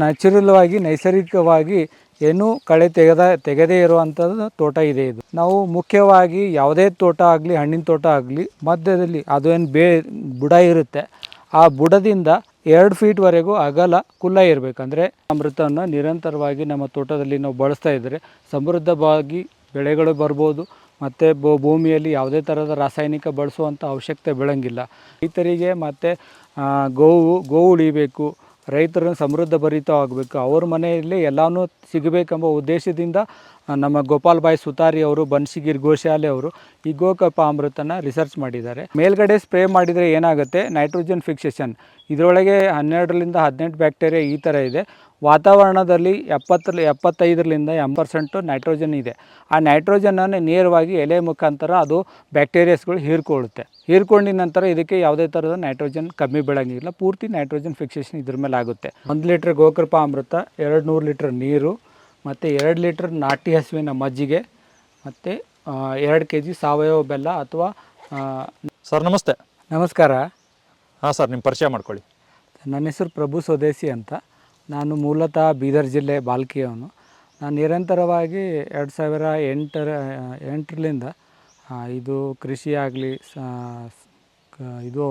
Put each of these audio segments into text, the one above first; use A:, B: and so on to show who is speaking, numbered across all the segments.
A: Natural ನೈಸರ್ಗಿಕವಾಗಿ ಏನೂ ಕಳೆ ತೆಗೆದ, ತೆಗೆದೇ ಇರುವಂಥದ್ದು ತೋಟ ಇದೆ ಇದು. ನಾವು ಮುಖ್ಯವಾಗಿ ಯಾವುದೇ ತೋಟ ಆಗಲಿ, ಹಣ್ಣಿನ ತೋಟ ಆಗಲಿ, ಮಧ್ಯದಲ್ಲಿ ಅದು ಏನು ಬೇ, ಬುಡ ಇರುತ್ತೆ. ಆ ಬುಡದಿಂದ ಎರಡು ಫೀಟ್ವರೆಗೂ ಅಗಲ ಕುಲ್ಲ ಇರಬೇಕಂದ್ರೆ ಅಮೃತವನ್ನು ನಿರಂತರವಾಗಿ ನಮ್ಮ ತೋಟದಲ್ಲಿ ನಾವು ಬಳಸ್ತಾ ಇದ್ದರೆ ಸಮೃದ್ಧವಾಗಿ ಬೆಳೆಗಳು ಬರ್ಬೋದು. ಮತ್ತು ಭೂಮಿಯಲ್ಲಿ ಯಾವುದೇ ಥರದ ರಾಸಾಯನಿಕ ಬಳಸುವಂಥ ಅವಶ್ಯಕತೆ ಬೆಳಂಗಿಲ್ಲ. ರೈತರಿಗೆ ಮತ್ತು ಗೋವು ಗೋವು ಉಳಿಬೇಕು. ರೈತರನ್ನು ಸಮೃದ್ಧ ಭರಿತವಾಗಬೇಕು ಅವ್ರ ಮನೆಯಲ್ಲಿ ಎಲ್ಲನೂ ಸಿಗಬೇಕೆಂಬ ಉದ್ದೇಶದಿಂದ ನಮ್ಮ ಗೋಪಾಲ್ ಬಾಯ್ ಸುತಾರಿ ಅವರು, ಬನ್ಸಿಗಿರ್ ಗೋಶಾಲೆ ಅವರು ಈ ಗೋಕಪ್ಪ ಅಮೃತನ ರಿಸರ್ಚ್ ಮಾಡಿದ್ದಾರೆ. ಮೇಲ್ಗಡೆ ಸ್ಪ್ರೇ ಮಾಡಿದರೆ ಏನಾಗುತ್ತೆ? ನೈಟ್ರೋಜನ್ ಫಿಕ್ಸೇಷನ್ ಇದರೊಳಗೆ ಹನ್ನೆರಡರಿಂದ ಹದಿನೆಂಟು ಬ್ಯಾಕ್ಟೀರಿಯಾ ಈ ಥರ ಇದೆ. ವಾತಾವರಣದಲ್ಲಿ ಎಪ್ಪತ್ತರ ಎಪ್ಪತ್ತೈದರಿಂದ ಎಂಬತ್ತು ಪರ್ಸೆಂಟು ನೈಟ್ರೋಜನ್ ಇದೆ. ಆ ನೈಟ್ರೋಜನನ್ನು ನೇರವಾಗಿ ಎಲೆ ಮುಖಾಂತರ ಅದು ಬ್ಯಾಕ್ಟೀರಿಯಾಸ್ಗಳು ಹೀರ್ಕೊಳ್ಳುತ್ತೆ. ಹೀರ್ಕೊಂಡಿದ ನಂತರ ಇದಕ್ಕೆ ಯಾವುದೇ ಥರದ ನೈಟ್ರೋಜನ್ ಕಮ್ಮಿ ಬೀಳಂಗಿಲ್ಲ ಪೂರ್ತಿ ನೈಟ್ರೋಜನ್ ಫಿಕ್ಸೇಷನ್ ಇದ್ರ ಮೇಲೆ ಆಗುತ್ತೆ. ಒಂದು ಲೀಟ್ರ್ ಗೋಕೃಪ ಅಮೃತ ಎರಡು ನೂರು ಲೀಟ್ರ್ ನೀರು ಮತ್ತು ಎರಡು ಲೀಟ್ರ್ ನಾಟಿ ಹಸುವಿನ ಮಜ್ಜಿಗೆ ಮತ್ತು ಎರಡು ಕೆ ಜಿ ಸಾವಯವ ಬೆಲ್ಲ ಅಥವಾ
B: ಸರ್ ನಮಸ್ತೆ.
A: ನಮಸ್ಕಾರ.
B: ಹಾಂ ಸರ್ ನಿಮ್ಮ ಪರಿಚಯ ಮಾಡ್ಕೊಳ್ಳಿ.
A: ನನ್ನ ಹೆಸರು ಪ್ರಭು ಸ್ವದೇಶಿ ಅಂತ. ನಾನು ಮೂಲತಃ ಬೀದರ್ ಜಿಲ್ಲೆ ಬಾಲ್ಕಿಯವನು. ನಾನು ನಿರಂತರವಾಗಿ ಎರಡು ಸಾವಿರ ಎಂಟರ ಎಂಟರಿಂದ ಇದು ಕೃಷಿ ಆಗಲಿ ಇದು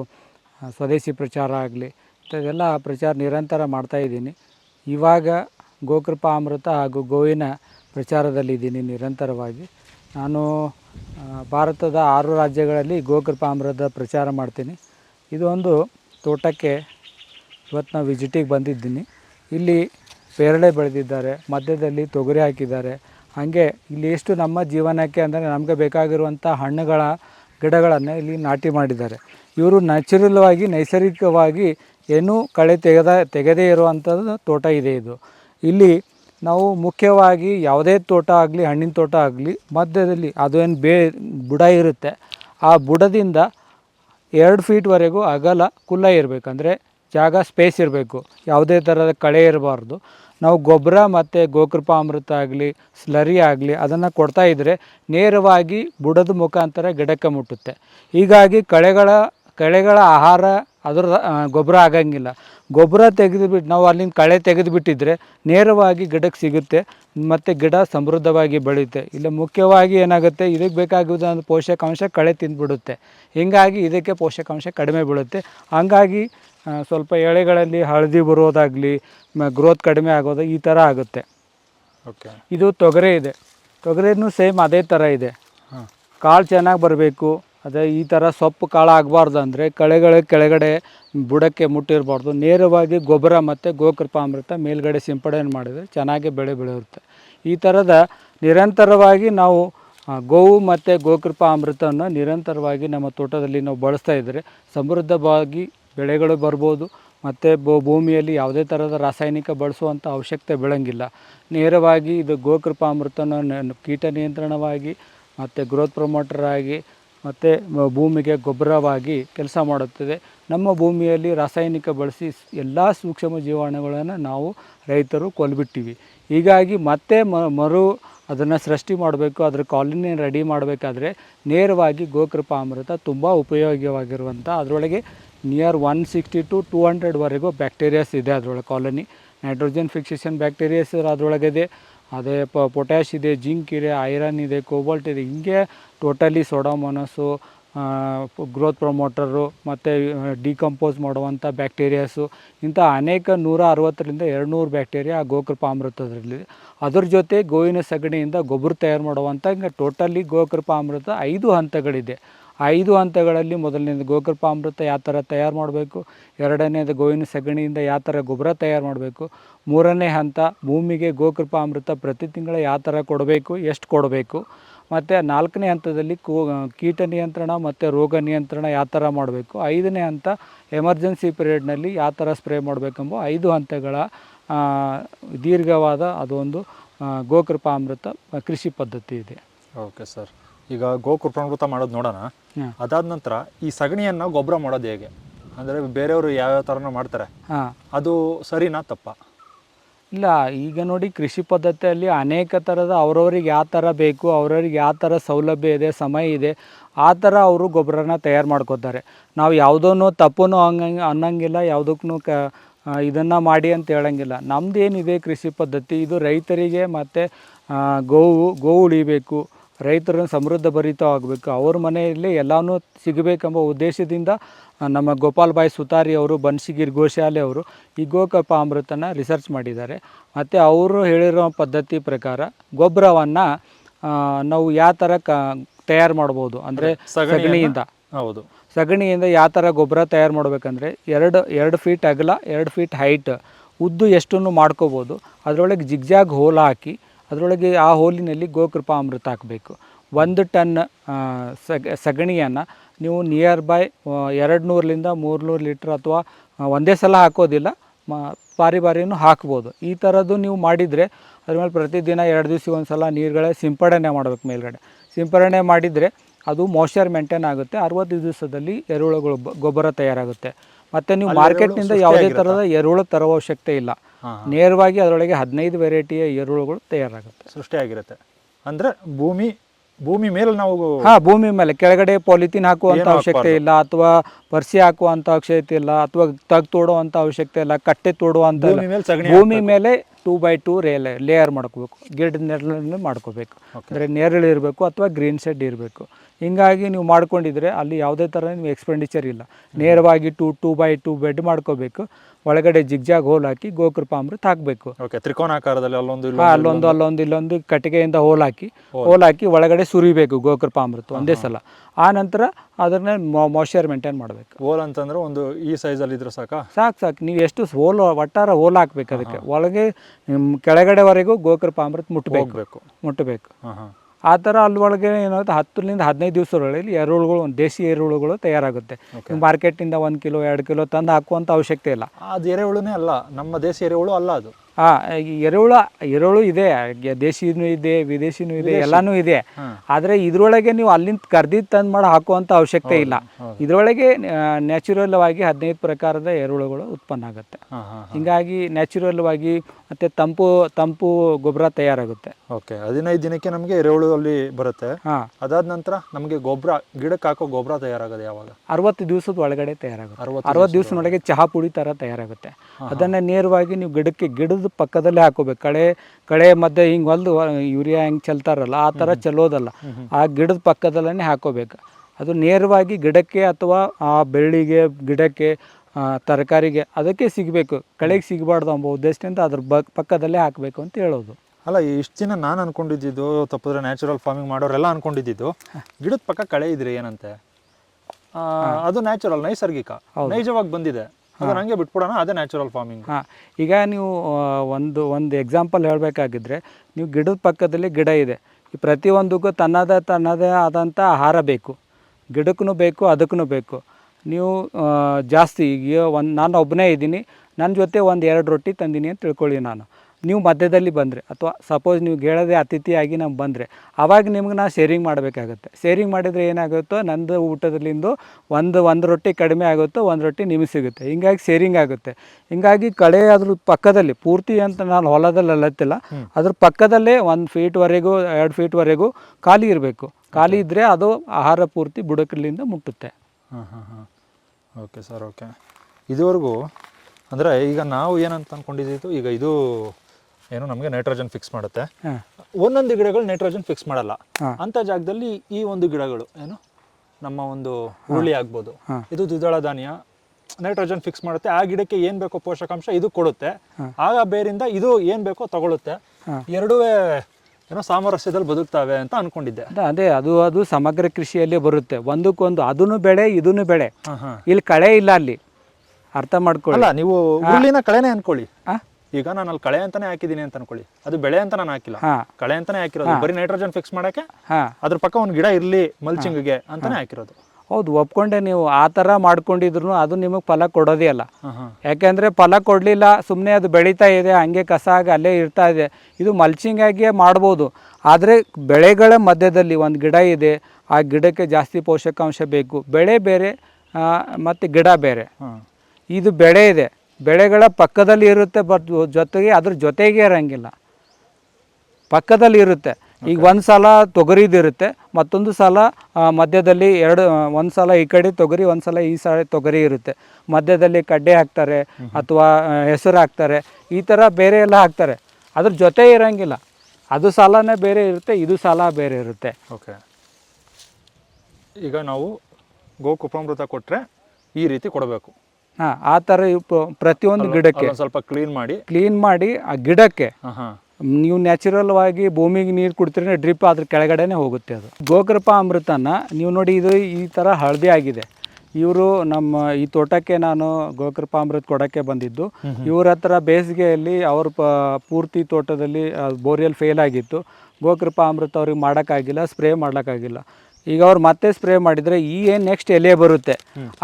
A: ಸ್ವದೇಶಿ ಪ್ರಚಾರ ಆಗಲಿ, ಇಂಥದ್ದೆಲ್ಲ ಪ್ರಚಾರ ನಿರಂತರ ಮಾಡ್ತಾಯಿದ್ದೀನಿ ಇವಾಗ ಗೋಕೃಪಾ ಅಮೃತ ಹಾಗೂ ಗೋವಿನ ಪ್ರಚಾರದಲ್ಲಿದ್ದೀನಿ ನಿರಂತರವಾಗಿ. ನಾನು ಭಾರತದ ಆರು ರಾಜ್ಯಗಳಲ್ಲಿ ಗೋಕೃಪಾ ಅಮೃತ ಪ್ರಚಾರ ಮಾಡ್ತೀನಿ. ಇದು ಒಂದು ತೋಟಕ್ಕೆ ಇವತ್ತು ನಾವು ವಿಜಿಟಿಗೆ ಬಂದಿದ್ದೀನಿ. ಇಲ್ಲಿ ಪೇರಳೆ ಬೆಳೆದಿದ್ದಾರೆ, ಮಧ್ಯದಲ್ಲಿ ತೊಗರಿ ಹಾಕಿದ್ದಾರೆ. ಹಾಗೆ ಇಲ್ಲಿ ಎಷ್ಟು ನಮ್ಮ ಜೀವನಕ್ಕೆ ಅಂದರೆ ನಮಗೆ ಬೇಕಾಗಿರುವಂಥ ಹಣ್ಣುಗಳ, ಗಿಡಗಳನ್ನು ಇಲ್ಲಿ ನಾಟಿ ಮಾಡಿದ್ದಾರೆ. ಇವರು ನ್ಯಾಚುರಲ್ವಾಗಿ ನೈಸರ್ಗಿಕವಾಗಿ ಏನೂ ಕಳೆ ತೆಗೆದ, ತೆಗೆದೇ ಇರುವಂಥದ್ದು ತೋಟ ಇದೆ ಇದು. ಇಲ್ಲಿ ನಾವು ಮುಖ್ಯವಾಗಿ ಯಾವುದೇ ತೋಟ ಆಗಲಿ, ಹಣ್ಣಿನ ತೋಟ ಆಗಲಿ, ಮಧ್ಯದಲ್ಲಿ ಅದು ಏನು ಬೇ, ಬುಡ ಇರುತ್ತೆ. ಆ ಬುಡದಿಂದ ಎರಡು ಫೀಟ್ವರೆಗೂ ಅಗಲ, ಕುಲ್ಲ ಇರಬೇಕಂದ್ರೆ ಜಾಗ ಸ್ಪೇಸ್ ಇರಬೇಕು. ಯಾವುದೇ ಥರದ ಕಳೆ ಇರಬಾರ್ದು. ನಾವು ಗೊಬ್ಬರ ಮತ್ತು ಗೋಕೃಪ ಅಮೃತ ಆಗಲಿ, ಸ್ಲರಿ ಆಗಲಿ ಅದನ್ನು ಕೊಡ್ತಾ ಇದ್ದರೆ ನೇರವಾಗಿ ಬುಡದ ಮುಖಾಂತರ ಗಿಡಕ್ಕೆ ಮುಟ್ಟುತ್ತೆ. ಹೀಗಾಗಿ ಕಳೆಗಳ ಕಳೆಗಳ ಆಹಾರ ಅದರ ಗೊಬ್ಬರ ಆಗಂಗಿಲ್ಲ. ಗೊಬ್ಬರ ತೆಗೆದುಬಿಟ್ಟು ನಾವು ಅಲ್ಲಿಂದ ಕಳೆ ತೆಗೆದುಬಿಟ್ಟಿದ್ರೆ ನೇರವಾಗಿ ಗಿಡಕ್ಕೆ ಸಿಗುತ್ತೆ, ಮತ್ತು ಗಿಡ ಸಮೃದ್ಧವಾಗಿ ಬೆಳೆಯುತ್ತೆ. ಇಲ್ಲ ಮುಖ್ಯವಾಗಿ ಏನಾಗುತ್ತೆ, ಇದಕ್ಕೆ ಬೇಕಾಗುವುದು ಒಂದು ಪೋಷಕಾಂಶ ಕಳೆ ತಿಂದುಬಿಡುತ್ತೆ. ಹೀಗಾಗಿ ಇದಕ್ಕೆ ಪೋಷಕಾಂಶ ಕಡಿಮೆ ಬೀಳುತ್ತೆ. ಹಂಗಾಗಿ ಸ್ವಲ್ಪ ಎಳೆಗಳಲ್ಲಿ ಹಳದಿ ಬರೋದಾಗಲಿ ಗ್ರೋತ್ ಕಡಿಮೆ ಆಗೋದು ಈ ಥರ ಆಗುತ್ತೆ.
B: ಓಕೆ
A: ಇದು ತೊಗರೆ ಇದೆ. ತೊಗರೆನೂ ಸೇಮ್ ಅದೇ ಥರ ಇದೆ. ಕಾಳು ಚೆನ್ನಾಗಿ ಬರಬೇಕು. ಅದೇ ಈ ಥರ ಸೊಪ್ಪು ಕಾಳು ಆಗಬಾರ್ದು ಅಂದರೆ ಕಳೆಗಳ ಕೆಳಗಡೆ ಬುಡಕ್ಕೆ ಮುಟ್ಟಿರಬಾರ್ದು. ನೇರವಾಗಿ ಗೊಬ್ಬರ ಮತ್ತು ಗೋಕೃಪಾಮೃತ ಮೇಲ್ಗಡೆ ಸಿಂಪಡಣೆ ಮಾಡಿದರೆ ಚೆನ್ನಾಗಿ ಬೆಳೆ ಬೆಳೆಯುತ್ತೆ. ಈ ಥರದ ನಿರಂತರವಾಗಿ ನಾವು ಗೋವು ಮತ್ತು ಗೋಕೃಪಾ ಅಮೃತವನ್ನು ನಿರಂತರವಾಗಿ ನಮ್ಮ ತೋಟದಲ್ಲಿ ನಾವು ಬಳಸ್ತಾ ಇದ್ದರೆ ಸಮೃದ್ಧವಾಗಿ ಬೆಳೆಗಳು ಬರ್ಬೋದು, ಮತ್ತು ಭೂಮಿಯಲ್ಲಿ ಯಾವುದೇ ಥರದ ರಾಸಾಯನಿಕ ಬಳಸುವಂಥ ಅವಶ್ಯಕತೆ ಬೀಳಂಗಿಲ್ಲ. ನೇರವಾಗಿ ಇದು ಗೋಕೃಪಾ ಅಮೃತನ ಕೀಟ ನಿಯಂತ್ರಣವಾಗಿ, ಮತ್ತು ಗ್ರೋತ್ ಪ್ರಮೋಟರ್ ಆಗಿ, ಮತ್ತು ಭೂಮಿಗೆ ಗೊಬ್ಬರವಾಗಿ ಕೆಲಸ ಮಾಡುತ್ತದೆ. ನಮ್ಮ ಭೂಮಿಯಲ್ಲಿ ರಾಸಾಯನಿಕ ಬಳಸಿ ಎಲ್ಲ ಸೂಕ್ಷ್ಮ ಜೀವಾಣುಗಳನ್ನು ನಾವು ರೈತರು ಕೊಲ್ಬಿಟ್ಟಿವಿ. ಹೀಗಾಗಿ ಮತ್ತೆ ಮರು ಅದನ್ನು ಸೃಷ್ಟಿ ಮಾಡಬೇಕು, ಅದರ ಕಾಲೋನಿ ರೆಡಿ ಮಾಡಬೇಕಾದ್ರೆ ನೇರವಾಗಿ ಗೋಕೃಪಾ ಅಮೃತ ತುಂಬ ಉಪಯೋಗವಾಗಿರುವಂಥ ಅದರೊಳಗೆ near one sixty to two ಹಂಡ್ರೆಡ್ವರೆಗೂ bacterias ಇದೆ ಅದರೊಳಗೆ ಕಾಲೋನಿ ನೈಟ್ರೋಜನ್ ಫಿಕ್ಸೇಷನ್ ಬ್ಯಾಕ್ಟೀರಿಯಾಸ್ ಇದೆ. ಅದೇ ಪ ಪೊಟ್ಯಾಶ್ ಇದೆ ಜಿಂಕ್ ಇದೆ ಐರನ್ ಇದೆ ಕೋಬಾಲ್ಟ್ ಇದೆ. ಹಿಂಗೆ ಟೋಟಲಿ ಸೋಡಾಮೋನಸು ಗ್ರೋತ್ ಪ್ರಮೋಟರು ಮತ್ತು ಡಿಕಂಪೋಸ್ ಮಾಡುವಂಥ ಬ್ಯಾಕ್ಟೀರಿಯಾಸು ಇಂಥ ಅನೇಕ ನೂರ ಅರವತ್ತರಿಂದ ಎರಡು ನೂರು ಬ್ಯಾಕ್ಟೀರಿಯಾ ಆ ಗೋಕೃಪಾಮೃತದಲ್ಲಿದೆ. ಅದ್ರ ಜೊತೆ ಗೋವಿನ ಸಗಣಿಯಿಂದ ಗೊಬ್ಬರ ತಯಾರು ಮಾಡುವಂಥ ಹಿಂಗೆ ಟೋಟಲಿ ಗೋಕೃಪಾಮೃತ ಐದು ಹಂತಗಳಿದೆ. ಐದು ಹಂತಗಳಲ್ಲಿ ಮೊದಲನೇದು ಗೋಕೃಪಾಮೃತ ಯಾವ ಥರ ತಯಾರು ಮಾಡಬೇಕು, ಎರಡನೇದು ಗೋವಿನ ಸಗಣಿಯಿಂದ ಯಾವ ಥರ ಗೊಬ್ಬರ ತಯಾರು ಮಾಡಬೇಕು, ಮೂರನೇ ಹಂತ ಭೂಮಿಗೆ ಗೋಕೃಪಾಮೃತ ಪ್ರತಿ ತಿಂಗಳ ಯಾವ ಥರ ಕೊಡಬೇಕು, ಎಷ್ಟು ಕೊಡಬೇಕು, ಮತ್ತು ನಾಲ್ಕನೇ ಹಂತದಲ್ಲಿ ಕೋ, ಕೀಟ ನಿಯಂತ್ರಣ ಮತ್ತು ರೋಗ ನಿಯಂತ್ರಣ ಯಾವ ಥರ ಮಾಡಬೇಕು, ಐದನೇ ಹಂತ ಎಮರ್ಜೆನ್ಸಿ ಪೀರಿಯಡ್ನಲ್ಲಿ ಯಾವ ಥರ ಸ್ಪ್ರೇ ಮಾಡಬೇಕೆಂಬ ಐದು ಹಂತಗಳ ದೀರ್ಘವಾದ ಅದೊಂದು ಗೋಕೃಪ ಅಮೃತ ಕೃಷಿ ಪದ್ಧತಿ ಇದೆ.
B: Okay sir. ಈಗ ಗೋಕೃಪಾಮೃತ ಮಾಡೋದು ನೋಡೋಣ. ಅದಾದ ನಂತರ ಈ ಸಗಣಿಯನ್ನು ಗೊಬ್ಬರ ಮಾಡೋದು ಹೇಗೆ? ಅಂದರೆ ಬೇರೆಯವರು ಯಾವ್ಯಾವ ಥರನೂ ಮಾಡ್ತಾರೆ.
A: ಹಾಂ.
B: ಅದು ಸರಿನಾ ತಪ್ಪ?
A: ಇಲ್ಲ ಈಗ ನೋಡಿ ಕೃಷಿ ಪದ್ಧತಿಯಲ್ಲಿ ಅನೇಕ ಥರದ ಅವ್ರವ್ರಿಗೆ ಯಾವ ಥರ ಬೇಕು ಅವ್ರವ್ರಿಗೆ ಯಾವ ಥರ ಸೌಲಭ್ಯ ಇದೆ ಸಮಯ ಇದೆ ಆ ಥರ ಅವರು ಗೊಬ್ಬರನ ತಯಾರು ಮಾಡ್ಕೋತಾರೆ. ನಾವು ಯಾವುದೂ ತಪ್ಪು ಹಂಗಂಗೆ ಅನ್ನಂಗಿಲ್ಲ ಯಾವುದಕ್ಕೂ ಕ ಇದನ್ನು ಮಾಡಿ ಅಂತ ಹೇಳಂಗಿಲ್ಲ. ನಮ್ದು ಏನಿದೆ ಕೃಷಿ ಪದ್ಧತಿ ಇದು ರೈತರಿಗೆ ಮತ್ತು ಗೋವು ಗೋವು ಉಳಿಬೇಕು ರೈತರನ್ನು ಸಮೃದ್ಧ ಭರಿತವಾಗಬೇಕು ಅವ್ರ ಮನೆಯಲ್ಲಿ ಎಲ್ಲನೂ ಸಿಗಬೇಕೆಂಬ ಉದ್ದೇಶದಿಂದ ನಮ್ಮ ಗೋಪಾಲ್ ಬಾಯ್ ಸುತಾರಿ ಅವರು ಬನ್ಸಿಗಿರ್ ಗೋಶಾಲೆ ಅವರು ಈ ಗೋಕಲ್ಪ ಅಮೃತನ ರಿಸರ್ಚ್ ಮಾಡಿದ್ದಾರೆ. ಮತ್ತು ಅವರು ಹೇಳಿರೋ ಪದ್ಧತಿ ಪ್ರಕಾರ ಗೊಬ್ಬರವನ್ನು ನಾವು ಯಾವ ಥರ ಕ ತಯಾರು ಮಾಡ್ಬೋದು. ಅಂದರೆ ಸಗಣಿಯಿಂದ.
B: ಹೌದು.
A: ಸಗಣಿಯಿಂದ ಯಾವ ಥರ ಗೊಬ್ಬರ ತಯಾರು ಮಾಡಬೇಕಂದ್ರೆ ಎರಡು ಎರಡು ಫೀಟ್ ಅಗಲ ಎರಡು ಫೀಟ್ ಹೈಟ್ ಉದ್ದು ಎಷ್ಟನ್ನು ಮಾಡ್ಕೋಬೋದು. ಅದರೊಳಗೆ ಜಿಗ್ಜಾಗ್ ಹೋಲ್ ಹಾಕಿ ಅದರೊಳಗೆ ಆ ಹೋಲಿನಲ್ಲಿ ಗೋಕೃಪಾ ಅಮೃತ ಹಾಕಬೇಕು. ಒಂದು ಟನ್ ಸಗ ಸಗಣಿಯನ್ನು ನೀವು ನಿಯರ್ ಬೈ ಎರಡು ನೂರರಿಂದ ಮೂರು ನೂರು ಲೀಟ್ರ್ ಅಥವಾ ಒಂದೇ ಸಲ ಹಾಕೋದಿಲ್ಲ ಮ ಬಾರಿ ಬಾರಿನೂ ಹಾಕ್ಬೋದು. ಈ ಥರದ್ದು ನೀವು ಮಾಡಿದರೆ ಅದ್ರ ಮೇಲೆ ಪ್ರತಿದಿನ ಎರಡು ದಿವ್ಸ ಒಂದು ಸಲ ನೀರುಗಳ ಸಿಂಪಡಣೆ ಮಾಡಬೇಕು ಮೇಲ್ಗಡೆ. ಸಿಂಪಡಣೆ ಮಾಡಿದರೆ ಅದು ಮೋಶ್ಚರ್ ಮೇಂಟೈನ್ ಆಗುತ್ತೆ ಅರವತ್ತು ದಿವಸದಲ್ಲಿ ಎರೆಹುಳುಗಳು ಗೊಬ್ಬರ ತಯಾರಾಗುತ್ತೆ. ಮತ್ತು ನೀವು ಮಾರ್ಕೆಟ್ನಿಂದ ಯಾವುದೇ ಥರದ ಎರೆಹುಳು ತರುವ ಅವಶ್ಯಕತೆ ಇಲ್ಲ. ನೇರವಾಗಿ ಅದರೊಳಗೆ ಹದಿನೈದು ವೆರೈಟಿಯ ಎರುಳುಗಳು ತಯಾರಾಗುತ್ತೆ.
B: ಸೃಷ್ಟಿಯಾಗಿರುತ್ತೆ. ಅಂದ್ರೆ ಭೂಮಿ ಭೂಮಿ ಮೇಲೆ ನಾವು
A: ಹಾ ಭೂಮಿ ಮೇಲೆ ಕೆಳಗಡೆ ಪಾಲಿಥೀನ್ ಹಾಕುವಂತ ಅವಶ್ಯಕತೆ ಇಲ್ಲ ಅಥವಾ ಪರ್ಸಿ ಹಾಕುವಂತ ಅವಶ್ಯಕತೆ ಇಲ್ಲ ಅಥವಾ ತಗ್ ತೋಡುವಂತ ಅವಶ್ಯಕತೆ ಇಲ್ಲ ಕಟ್ಟೆ ತೋಡುವಂತ
B: ಭೂಮಿ ಮೇಲೆ ಸಗಣಿ
A: ಭೂಮಿ ಮೇಲೆ two by two rail layer ಮಾಡ್ಕೋಬೇಕು. ಗಿಡ ನೆರಳು ಮಾಡ್ಕೋಬೇಕು. ಅಂದ್ರೆ ನೆರಳು ಇರಬೇಕು ಅಥವಾ ಗ್ರೀನ್ ಶೆಡ್ ಇರಬೇಕು. ಹಿಂಗಾಗಿ ನೀವು ಮಾಡ್ಕೊಂಡಿದ್ರೆ ಅಲ್ಲಿ ಯಾವುದೇ ಥರ ನೀವು ಎಕ್ಸ್ಪೆಂಡಿಚರ್ ಇಲ್ಲ. ನೇರವಾಗಿ two two by two bed ಮಾಡ್ಕೋಬೇಕು. ಒಳಗಡೆ ಜಿಗ್ಜಾಗ್ ಹೋಲ್ ಹಾಕಿ ಗೋಕೃಪಾಮೃತ ಹಾಕಬೇಕು.
B: ಓಕೆ ತ್ರಿಕೋನಾಕಾರದಲ್ಲಿ ಅಲ್ಲೊಂದು
A: ಅಲ್ಲೊಂದು ಅಲ್ಲೊಂದು ಇಲ್ಲೊಂದು ಕಟ್ಟಿಗೆಯಿಂದ ಹೋಲ್ ಹಾಕಿ ಹೋಲ್. ಹಾಕಿ ಒಳಗಡೆ ಸುರಿಬೇಕು ಗೋಕೃಪಾಮೃತ ಒಂದೇ ಸಲ. ಆ ನಂತರ ಅದನ್ನ ಮಾಯ್ಶ್ಚರ್ ಮೇಂಟೈನ್ ಮಾಡಬೇಕು.
B: ಹೋಲ್ ಅಂತಂದ್ರೆ ಒಂದು ಈ ಸೈಜಲ್ಲಿ ಇದ್ರೆ ಸಾಕಾ?
A: ಸಾಕು ಸಾಕು. ನೀವು ಎಷ್ಟು ಹೋಲ್ ಒಟ್ಟಾರ ಹೋಲ್ ಹಾಕ್ಬೇಕು ಅದಕ್ಕೆ. ಒಳಗೆ ಕೆಳಗಡೆವರೆಗೂ ಕೆಳಗಡೆವರೆಗೂ ಗೋಕೃಪಾಮೃತ ಮುಟ್ಟಬೇಕು ಮುಟ್ಟಬೇಕು ಆ ಥರ ಅಲ್ಲಿ ಒಳಗೆ ಏನಾಗುತ್ತೆ ಹತ್ತರಿಂದ ಹದಿನೈದು ದಿವಸಗಳಲ್ಲಿ ಎರೆಹುಳುಗಳು ದೇಶಿ ಎರೆಹುಳುಗಳು ತಯಾರಾಗುತ್ತೆ. ಮಾರ್ಕೆಟಿಂದ ಒಂದು ಕಿಲೋ ಎರಡು ಕಿಲೋ ತಂದು ಹಾಕುವಂಥ ಅವಶ್ಯಕತೆ ಇಲ್ಲ.
B: ಅದು ಎರೆಹುಳುನೇ ಅಲ್ಲ ನಮ್ಮ ದೇಸಿ ಎರೆಹುಳು ಅಲ್ಲ ಅದು.
A: ಹಾಂ ಈ ಎರೆಹುಳು ಎರೆಹುಳು ಇದೆ ದೇಶಿನೂ ಇದೆ ವಿದೇಶಿನೂ ಇದೆ ಎಲ್ಲಾನು ಇದೆ. ಆದರೆ ಇದರೊಳಗೆ ನೀವು ಅಲ್ಲಿಂದ ಕರ್ದಿದ್ದು ತಂದು ಮಾಡಿ ಹಾಕುವಂಥ ಅವಶ್ಯಕತೆ ಇಲ್ಲ. ಇದರೊಳಗೆ ನ್ಯಾಚುರಲ್ ಆಗಿ ಹದಿನೈದು ಪ್ರಕಾರದ ಎರೆಹುಳುಗಳು ಉತ್ಪನ್ನ ಆಗುತ್ತೆ. ಹಿಂಗಾಗಿ ನ್ಯಾಚುರಲ್ ಆಗಿ ಮತ್ತೆ ತಂಪು ತಂಪು ಗೊಬ್ಬರ ತಯಾರಾಗುತ್ತೆ.
B: ಓಕೆ ಹದಿನೈದು ದಿನಕ್ಕೆ ನಮಗೆ ಎರೆಹುಳು ಅಲ್ಲಿ ಬರುತ್ತೆ.
A: ಹಾಂ.
B: ಅದಾದ ನಂತರ ನಮಗೆ ಗೊಬ್ಬರ ಗಿಡಕ್ಕೆ ಹಾಕೋ ಗೊಬ್ಬರ ತಯಾರಾಗೋದು ಯಾವಾಗ?
A: ಅರವತ್ತು ದಿವಸದ ಒಳಗಡೆ ತಯಾರಾಗುತ್ತೆ.
B: ಅರವತ್ತು
A: ಅರವತ್ತು ದಿವಸದೊಳಗೆ ಚಹಾ ಪುಡಿ ಥರ ತಯಾರಾಗುತ್ತೆ. ಅದನ್ನು ನೇರವಾಗಿ ನೀವು ಗಿಡಕ್ಕೆ ಗಿಡದ ಪಕ್ಕದಲ್ಲೇ ಹಾಕೋಬೇಕು. ಕಳೆ ಕಳೆ ಮಧ್ಯೆ ಹಿಂಗೆ ಹೊಲ್ದು ಯೂರಿಯಾ ಹೆಂಗೆ ಚೆಲ್ತಾರಲ್ಲ ಆ ಥರ ಚೆಲ್ಲೋದಲ್ಲ. ಆ ಗಿಡದ ಪಕ್ಕದಲ್ಲೇ ಹಾಕೋಬೇಕು. ಅದು ನೇರವಾಗಿ ಗಿಡಕ್ಕೆ ಅಥವಾ ಆ ಬೆಳ್ಳಿಗೆ ಗಿಡಕ್ಕೆ ತರಕಾರಿಗೆ ಅದಕ್ಕೆ ಸಿಗಬೇಕು. ಕಳೆಗೆ ಸಿಗಬಾರ್ದು ಎಂಬ ಉದ್ದೇಶದಿಂದ ಅದ್ರ ಬ ಪಕ್ಕದಲ್ಲೇ ಹಾಕಬೇಕು ಅಂತ ಹೇಳೋದು.
B: ಅಲ್ಲ ಇಷ್ಟು ದಿನ ನಾನು ಅನ್ಕೊಂಡಿದ್ದು ತಪ್ಪಿದ್ರೆ ನ್ಯಾಚುರಲ್ ಫಾರ್ಮಿಂಗ್ ಮಾಡೋರೆಲ್ಲ ಅನ್ಕೊಂಡಿದ್ದು ಗಿಡದ ಪಕ್ಕ ಕಳೆ ಇದ್ರೆ ಏನಂತೆ? ಅದು ನ್ಯಾಚುರಲ್ ನೈಸರ್ಗಿಕ. ನೈಜವಾಗಿ ಬಂದಿದೆ. ಹಂಗೆ ಬಿಟ್ಬಿಡೋಣ ಅದೇ ನ್ಯಾಚುರಲ್ ಫಾರ್ಮಿಂಗ್
A: ಹಾಂ. ಈಗ ನೀವು ಒಂದು ಒಂದು ಎಕ್ಸಾಂಪಲ್ ಹೇಳಬೇಕಾಗಿದ್ರೆ ನೀವು ಗಿಡದ ಪಕ್ಕದಲ್ಲಿ ಗಿಡ ಇದೆ. ಈ ಪ್ರತಿಯೊಂದಕ್ಕೂ ತನ್ನದೇ ತನ್ನದೇ ಆದಂಥ ಆಹಾರ ಬೇಕು. ಗಿಡಕ್ಕೂ ಬೇಕು ಅದಕ್ಕೂ ಬೇಕು. ನೀವು ಜಾಸ್ತಿ ಈಗ ಒಂದು ನಾನು ಒಬ್ಬನೇ ಇದ್ದೀನಿ. ನನ್ನ ಜೊತೆ ಒಂದು ಎರಡು ರೊಟ್ಟಿ ತಂದೀನಿ ಅಂತ ತಿಳ್ಕೊಳ್ಳಿ ನಾನು. ನೀವು ಮಧ್ಯದಲ್ಲಿ ಬಂದರೆ ಅಥವಾ ಸಪೋಸ್ ನೀವು ಹೇಳದೆ ಅತಿಥಿಯಾಗಿ ನಾವು ಬಂದರೆ ಆವಾಗ ನಿಮ್ಗೆ ನಾನು ಶೇರಿಂಗ್ ಮಾಡಬೇಕಾಗುತ್ತೆ. ಶೇರಿಂಗ್ ಮಾಡಿದರೆ ಏನಾಗುತ್ತೋ ನಂದು ಊಟದಲ್ಲಿಂದು ಒಂದು ಒಂದು ರೊಟ್ಟಿ ಕಡಿಮೆ ಆಗುತ್ತೋ ಒಂದು ರೊಟ್ಟಿ ನಿಮಗೆ ಸಿಗುತ್ತೆ. ಹಿಂಗಾಗಿ ಶೇರಿಂಗ್ ಆಗುತ್ತೆ. ಹಿಂಗಾಗಿ ಕಳೆ ಅದ್ರ ಪಕ್ಕದಲ್ಲಿ ಪೂರ್ತಿ ಅಂತ ನಾನು ಹೊಲದಲ್ಲಿ ಅಲ್ಲತ್ತಿಲ್ಲ ಅದ್ರ ಪಕ್ಕದಲ್ಲೇ ಒಂದು ಫೀಟ್ವರೆಗೂ ಎರಡು ಫೀಟ್ವರೆಗೂ ಖಾಲಿ ಇರಬೇಕು. ಖಾಲಿ ಇದ್ದರೆ ಅದು ಆಹಾರ ಪೂರ್ತಿ ಬುಡಕಲಿಂದ ಮುಟ್ಟುತ್ತೆ.
B: ಹಾಂ ಹಾಂ ಹಾಂ. ಓಕೆ ಸರ್ ಓಕೆ ಇದುವರೆಗೂ ಅಂದರೆ ಈಗ ನಾವು ಏನಂತ ಅಂದ್ಕೊಂಡಿದ್ದು ಈಗ ಇದು ಏನು ನಮಗೆ ನೈಟ್ರೋಜನ್ ಫಿಕ್ಸ್ ಮಾಡುತ್ತೆ. ಒಂದೊಂದು ಗಿಡಗಳು ನೈಟ್ರೋಜನ್ ಫಿಕ್ಸ್ ಮಾಡಲ್ಲ. ಅಂತ ಜಾಗದಲ್ಲಿ ಈ ಒಂದು ಗಿಡಗಳು ಏನು ನಮ್ಮ ಒಂದು ಹುರುಳಿ ಆಗ್ಬೋದು. ಇದು ದ್ವಿದಳ ಧಾನ್ಯ ನೈಟ್ರೋಜನ್ ಫಿಕ್ಸ್ ಮಾಡುತ್ತೆ. ಆ ಗಿಡಕ್ಕೆ ಏನು ಬೇಕೋ ಪೋಷಕಾಂಶ ಇದು ಕೊಡುತ್ತೆ. ಆಗ ಬೇರಿಂದ ಇದು ಏನು ಬೇಕೋ ತಗೊಳುತ್ತೆ.
A: ಹಾ.
B: ಎರಡೂ ಏನೋ ಸಾಮರಸ್ಯದಲ್ಲಿ ಬದುಕ್ತಾವೆ ಅಂತ ಅನ್ಕೊಂಡಿದ್ದೆ.
A: ಅದ- ಅದೇ ಅದು ಸಮಗ್ರ ಕೃಷಿಯಲ್ಲಿ ಬರುತ್ತೆ. ಒಂದಕ್ಕೊಂದು ಅದನ್ನು ಬೆಳೆ ಇದನ್ನು ಬೆಳೆ. ಇಲ್ಲಿ ಕಳೆ ಇಲ್ಲ ಅಲ್ಲಿ. ಅರ್ಥ ಮಾಡ್ಕೊಳ್ಳಿ.
B: ಅಲ್ಲ ನೀವು ಹುಲ್ಲಿನ ಕಳೆನೆ ಅನ್ಕೊಳ್ಳಿ? ಈಗ ನಾನು ಅಲ್ಲಿ ಕಳೆ ಅಂತಾನೆ ಹಾಕಿದೀನಿ ಅಂತ ಅನ್ಕೊಳ್ಳಿ. ಅದು ಬೆಳೆ ಅಂತ ನಾನು ಹಾಕಿಲ್ಲ. ಕಳೆ ಅಂತಾನೆ ಹಾಕಿರೋದು. ಬರೀ ನೈಟ್ರೋಜನ್ ಫಿಕ್ಸ್ ಮಾಡಕ್ಕೆ ಅದ್ರ ಪಕ್ಕ ಒಂದು ಗಿಡ ಇರ್ಲಿ ಮಲ್ಚಿಂಗ್ಗೆ ಅಂತಾನೆ ಹಾಕಿರೋದು.
A: ಹೌದು ಒಪ್ಕೊಂಡೆ ನೀವು ಆ ಥರ ಮಾಡ್ಕೊಂಡಿದ್ರು ಅದು ನಿಮಗೆ ಫಲ ಕೊಡೋದೇ ಅಲ್ಲ. ಯಾಕೆಂದರೆ ಫಲ ಕೊಡಲಿಲ್ಲ ಸುಮ್ಮನೆ ಅದು ಬೆಳೀತಾ ಇದೆ ಹಂಗೆ ಕಸ ಆಗಿ ಅಲ್ಲೇ ಇರ್ತಾ ಇದೆ. ಇದು ಮಲ್ಚಿಂಗ್ ಆಗಿಯೇ ಮಾಡ್ಬೋದು. ಆದರೆ ಬೆಳೆಗಳ ಮಧ್ಯದಲ್ಲಿ ಒಂದು ಗಿಡ ಇದೆ ಆ ಗಿಡಕ್ಕೆ ಜಾಸ್ತಿ ಪೋಷಕಾಂಶ ಬೇಕು. ಬೆಳೆ ಬೇರೆ ಮತ್ತು ಗಿಡ ಬೇರೆ. ಇದು ಬೆಳೆ ಇದೆ. ಬೆಳೆಗಳ ಪಕ್ಕದಲ್ಲಿ ಇರುತ್ತೆ ಬಟ್ ಜೊತೆಗೆ ಅದ್ರ ಜೊತೆಗೆ ಇರೋಂಗಿಲ್ಲ. ಪಕ್ಕದಲ್ಲಿ ಇರುತ್ತೆ. ಈಗ ಒಂದು ಸಲ ತೊಗರಿದಿರುತ್ತೆ ಮತ್ತೊಂದು ಸಲ ಮಧ್ಯದಲ್ಲಿ ಎರಡು ಒಂದು ಸಲ ಈ ಕಡೆ ತೊಗರಿ ಒಂದು ಸಲ ಈ ಸಲ ತೊಗರಿ ಇರುತ್ತೆ. ಮಧ್ಯದಲ್ಲಿ ಕಡ್ಡೆ ಹಾಕ್ತಾರೆ ಅಥವಾ ಹೆಸರು ಹಾಕ್ತಾರೆ ಈ ಥರ ಬೇರೆ ಎಲ್ಲ ಹಾಕ್ತಾರೆ. ಅದ್ರ ಜೊತೆ ಇರೋಂಗಿಲ್ಲ. ಅದು ಸಾಲನೇ ಬೇರೆ ಇರುತ್ತೆ ಇದು ಸಾಲ ಬೇರೆ ಇರುತ್ತೆ.
B: ಓಕೆ ಈಗ ನಾವು ಗೋಕುಪಾಮೃತ ಕೊಟ್ಟರೆ ಈ ರೀತಿ ಕೊಡಬೇಕು.
A: ಹಾಂ ಆ ಥರ ಪ್ರತಿಯೊಂದು ಗಿಡಕ್ಕೆ
B: ಸ್ವಲ್ಪ ಕ್ಲೀನ್ ಮಾಡಿ.
A: ಕ್ಲೀನ್ ಮಾಡಿ ಆ ಗಿಡಕ್ಕೆ
B: ಹಾಂ
A: ನೀವು ನ್ಯಾಚುರಲ್ವಾಗಿ ಭೂಮಿಗೆ ನೀರು ಕುಡ್ತೀರಿ ಡ್ರಿಪ್ ಅದ್ರ ಕೆಳಗಡೆನೆ ಹೋಗುತ್ತೆ ಅದು. ಗೋಕೃಪ ಅಮೃತನ ನೀವು ನೋಡಿ ಇದು ಈ ಥರ ಹಳದಿ ಆಗಿದೆ. ಇವರು ನಮ್ಮ ಈ ತೋಟಕ್ಕೆ ನಾನು ಗೋಕೃಪ ಅಮೃತ ಕೊಡೋಕ್ಕೆ ಬಂದಿದ್ದು. ಇವ್ರ ಹತ್ರ ಬೇಸಿಗೆಯಲ್ಲಿ ಅವ್ರ ಪ ಪೂರ್ತಿ ತೋಟದಲ್ಲಿ ಬೋರಿಯಲ್ ಫೇಲ್ ಆಗಿತ್ತು. ಗೋಕೃಪ ಅಮೃತ ಅವ್ರಿಗೆ ಮಾಡೋಕ್ಕಾಗಿಲ್ಲ ಸ್ಪ್ರೇ ಮಾಡೋಕ್ಕಾಗಿಲ್ಲ ಈಗ ಅವ್ರು ಮತ್ತೆ ಸ್ಪ್ರೇ ಮಾಡಿದರೆ ಈ ಏನು ನೆಕ್ಸ್ಟ್ ಎಲೆ ಬರುತ್ತೆ?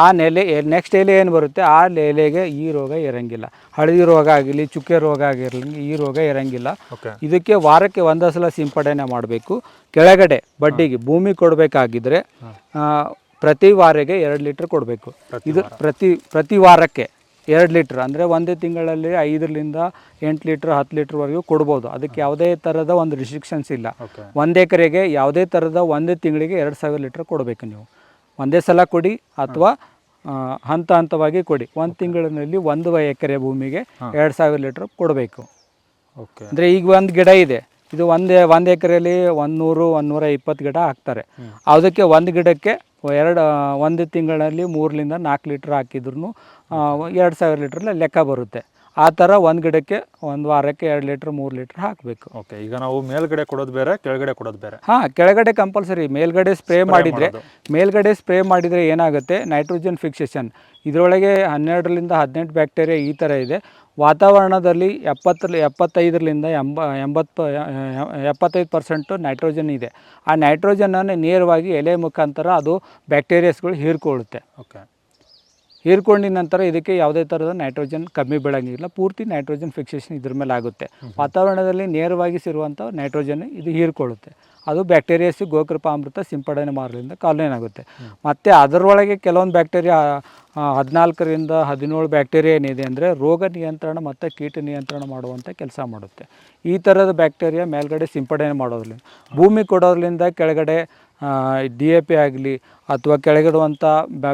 A: ಆ ನೆಲೆ ನೆಕ್ಸ್ಟ್ ಎಲೆ ಏನು ಬರುತ್ತೆ? ಆ ಎಲೆಗೆ ಈ ರೋಗ ಇರಂಗಿಲ್ಲ. ಹಳದಿ ರೋಗ ಆಗಿರಲಿ ಚುಕ್ಕೆ ರೋಗ ಆಗಿರಲಿ ಈ ರೋಗ ಇರಂಗಿಲ್ಲ. ಇದಕ್ಕೆ ವಾರಕ್ಕೆ ಒಂದೇ ಸಲ ಸಿಂಪಡಣೆ ಮಾಡಬೇಕು. ಕೆಳಗಡೆ ಬಡ್ಡಿಗೆ ಭೂಮಿ ಕೊಡಬೇಕಾಗಿದ್ರೆ ಪ್ರತಿ ವಾರಿಗೆ ಎರಡು ಲೀಟ್ರ್ ಕೊಡಬೇಕು. ಇದು ಪ್ರತಿ ಪ್ರತಿ ವಾರಕ್ಕೆ. ಎರಡು ಲೀಟ್ರ್ ಅಂದರೆ ಒಂದೇ ತಿಂಗಳಲ್ಲಿ ಐದರಿಂದ ಎಂಟು ಲೀಟ್ರ್ ಹತ್ತು ಲೀಟ್ರ್ವರೆಗೂ ಕೊಡ್ಬೋದು. ಅದಕ್ಕೆ ಯಾವುದೇ ಥರದ ಒಂದು ರಿಸ್ಟ್ರಿಕ್ಷನ್ಸ್ ಇಲ್ಲ. ಒಂದು ಎಕರೆಗೆ ಯಾವುದೇ ಥರದ ಒಂದೇ ತಿಂಗಳಿಗೆ ಎರಡು ಸಾವಿರ ಲೀಟ್ರ್ ಕೊಡಬೇಕು ನೀವು. ಒಂದೇ ಸಲ ಕೊಡಿ ಅಥವಾ ಹಂತ ಹಂತವಾಗಿ ಕೊಡಿ. ಒಂದು ತಿಂಗಳಿನಲ್ಲಿ ಒಂದು ಎಕರೆ ಭೂಮಿಗೆ ಎರಡು ಸಾವಿರ ಲೀಟ್ರ್ ಕೊಡಬೇಕು.
B: ಓಕೆ.
A: ಅಂದರೆ ಈಗ ಒಂದು ಗಿಡ ಇದೆ. ಇದು ಒಂದೇ ಒಂದು ಎಕರೆಯಲ್ಲಿ ಒಂದು ನೂರು ಒಂದು ನೂರ ಇಪ್ಪತ್ತು ಗಿಡ ಹಾಕ್ತಾರೆ. ಅದಕ್ಕೆ ಒಂದು ಗಿಡಕ್ಕೆ ಎರಡು ಒಂದು ತಿಂಗಳಲ್ಲಿ ಮೂರರಿಂದ ನಾಲ್ಕು ಲೀಟ್ರ್ ಹಾಕಿದ್ರು ಎರಡು ಸಾವಿರ ಲೀಟ್ರಲ್ಲಿ ಲೆಕ್ಕ ಬರುತ್ತೆ. ಆ ಥರ ಒಂದು ಗಿಡಕ್ಕೆ ಒಂದು ವಾರಕ್ಕೆ ಎರಡು ಲೀಟ್ರ್ ಮೂರು ಲೀಟ್ರ್ ಹಾಕಬೇಕು.
B: ಓಕೆ ಈಗ ನಾವು ಮೇಲ್ಗಡೆ ಕೊಡೋದು ಬೇರೆ ಕೆಳಗಡೆ ಕೊಡೋದು ಬೇರೆ?
A: ಹಾಂ ಕೆಳಗಡೆ ಕಂಪಲ್ಸರಿ ಮೇಲ್ಗಡೆ ಸ್ಪ್ರೇ ಮಾಡಿದರೆ
B: ಮಾಡೋದು.
A: ಮೇಲ್ಗಡೆ ಸ್ಪ್ರೇ ಮಾಡಿದರೆ ಏನಾಗುತ್ತೆ? ನೈಟ್ರೋಜನ್ ಫಿಕ್ಸೇಷನ್ ಇದರೊಳಗೆ ಹನ್ನೆರಡರಿಂದ ಹದಿನೆಂಟು ಬ್ಯಾಕ್ಟೀರಿಯಾ ಈ ಥರ ಇದೆ. ವಾತಾವರಣದಲ್ಲಿ ಎಪ್ಪತ್ತರ ಎಪ್ಪತ್ತೈದರಿಂದ ಎಂಬ ಎಂಬತ್ತು ಎಪ್ಪತ್ತೈದು ಪರ್ಸೆಂಟು ನೈಟ್ರೋಜನ್ ಇದೆ. ಆ ನೈಟ್ರೋಜನನ್ನು ನೇರವಾಗಿ ಎಲೆ ಮುಖಾಂತರ ಅದು ಬ್ಯಾಕ್ಟೀರಿಯಾಸ್ಗಳು ಹೀರ್ಕೊಳ್ಳುತ್ತೆ.
B: ಓಕೆ.
A: ಹೀರ್ಕೊಂಡಿದ ನಂತರ ಇದಕ್ಕೆ ಯಾವುದೇ ಥರದ ನೈಟ್ರೋಜನ್ ಕಮ್ಮಿ ಬೀಳಂಗಿಲ್ಲ. ಪೂರ್ತಿ ನೈಟ್ರೋಜನ್ ಫಿಕ್ಸೇಷನ್ ಇದ್ರ ಮೇಲೆ ಆಗುತ್ತೆ. ವಾತಾವರಣದಲ್ಲಿ ನೇರವಾಗಿ ಸಿರುವಂಥ ನೈಟ್ರೋಜನ್ ಇದು ಹೀರ್ಕೊಳ್ಳುತ್ತೆ. ಅದು ಬ್ಯಾಕ್ಟೀರಿಯಾಸ್ ಗೋಕೃಪಾಮೃತ ಸಿಂಪಡಣೆ ಮಾಡೋದ್ರಿಂದ ಕಾಲೋನಿ ಆಗುತ್ತೆ ಮತ್ತು ಅದರೊಳಗೆ ಕೆಲವೊಂದು ಬ್ಯಾಕ್ಟೀರಿಯಾ ಹದಿನಾಲ್ಕರಿಂದ ಹದಿನೇಳು ಬ್ಯಾಕ್ಟೀರಿಯಾ ಏನಿದೆ ಅಂದರೆ ರೋಗ ನಿಯಂತ್ರಣ ಮತ್ತು ಕೀಟ ನಿಯಂತ್ರಣ ಮಾಡುವಂಥ ಕೆಲಸ ಮಾಡುತ್ತೆ. ಈ ಥರದ ಬ್ಯಾಕ್ಟೀರಿಯಾ ಮೇಲ್ಗಡೆ ಸಿಂಪಡಣೆ ಮಾಡೋದ್ರಿಂದ ಭೂಮಿ ಕೊಡೋದ್ರಿಂದ ಕೆಳಗಡೆ ಡಿ ಎ ಪಿ ಆಗಲಿ ಅಥವಾ ಕೆಳಗಿಡುವಂಥ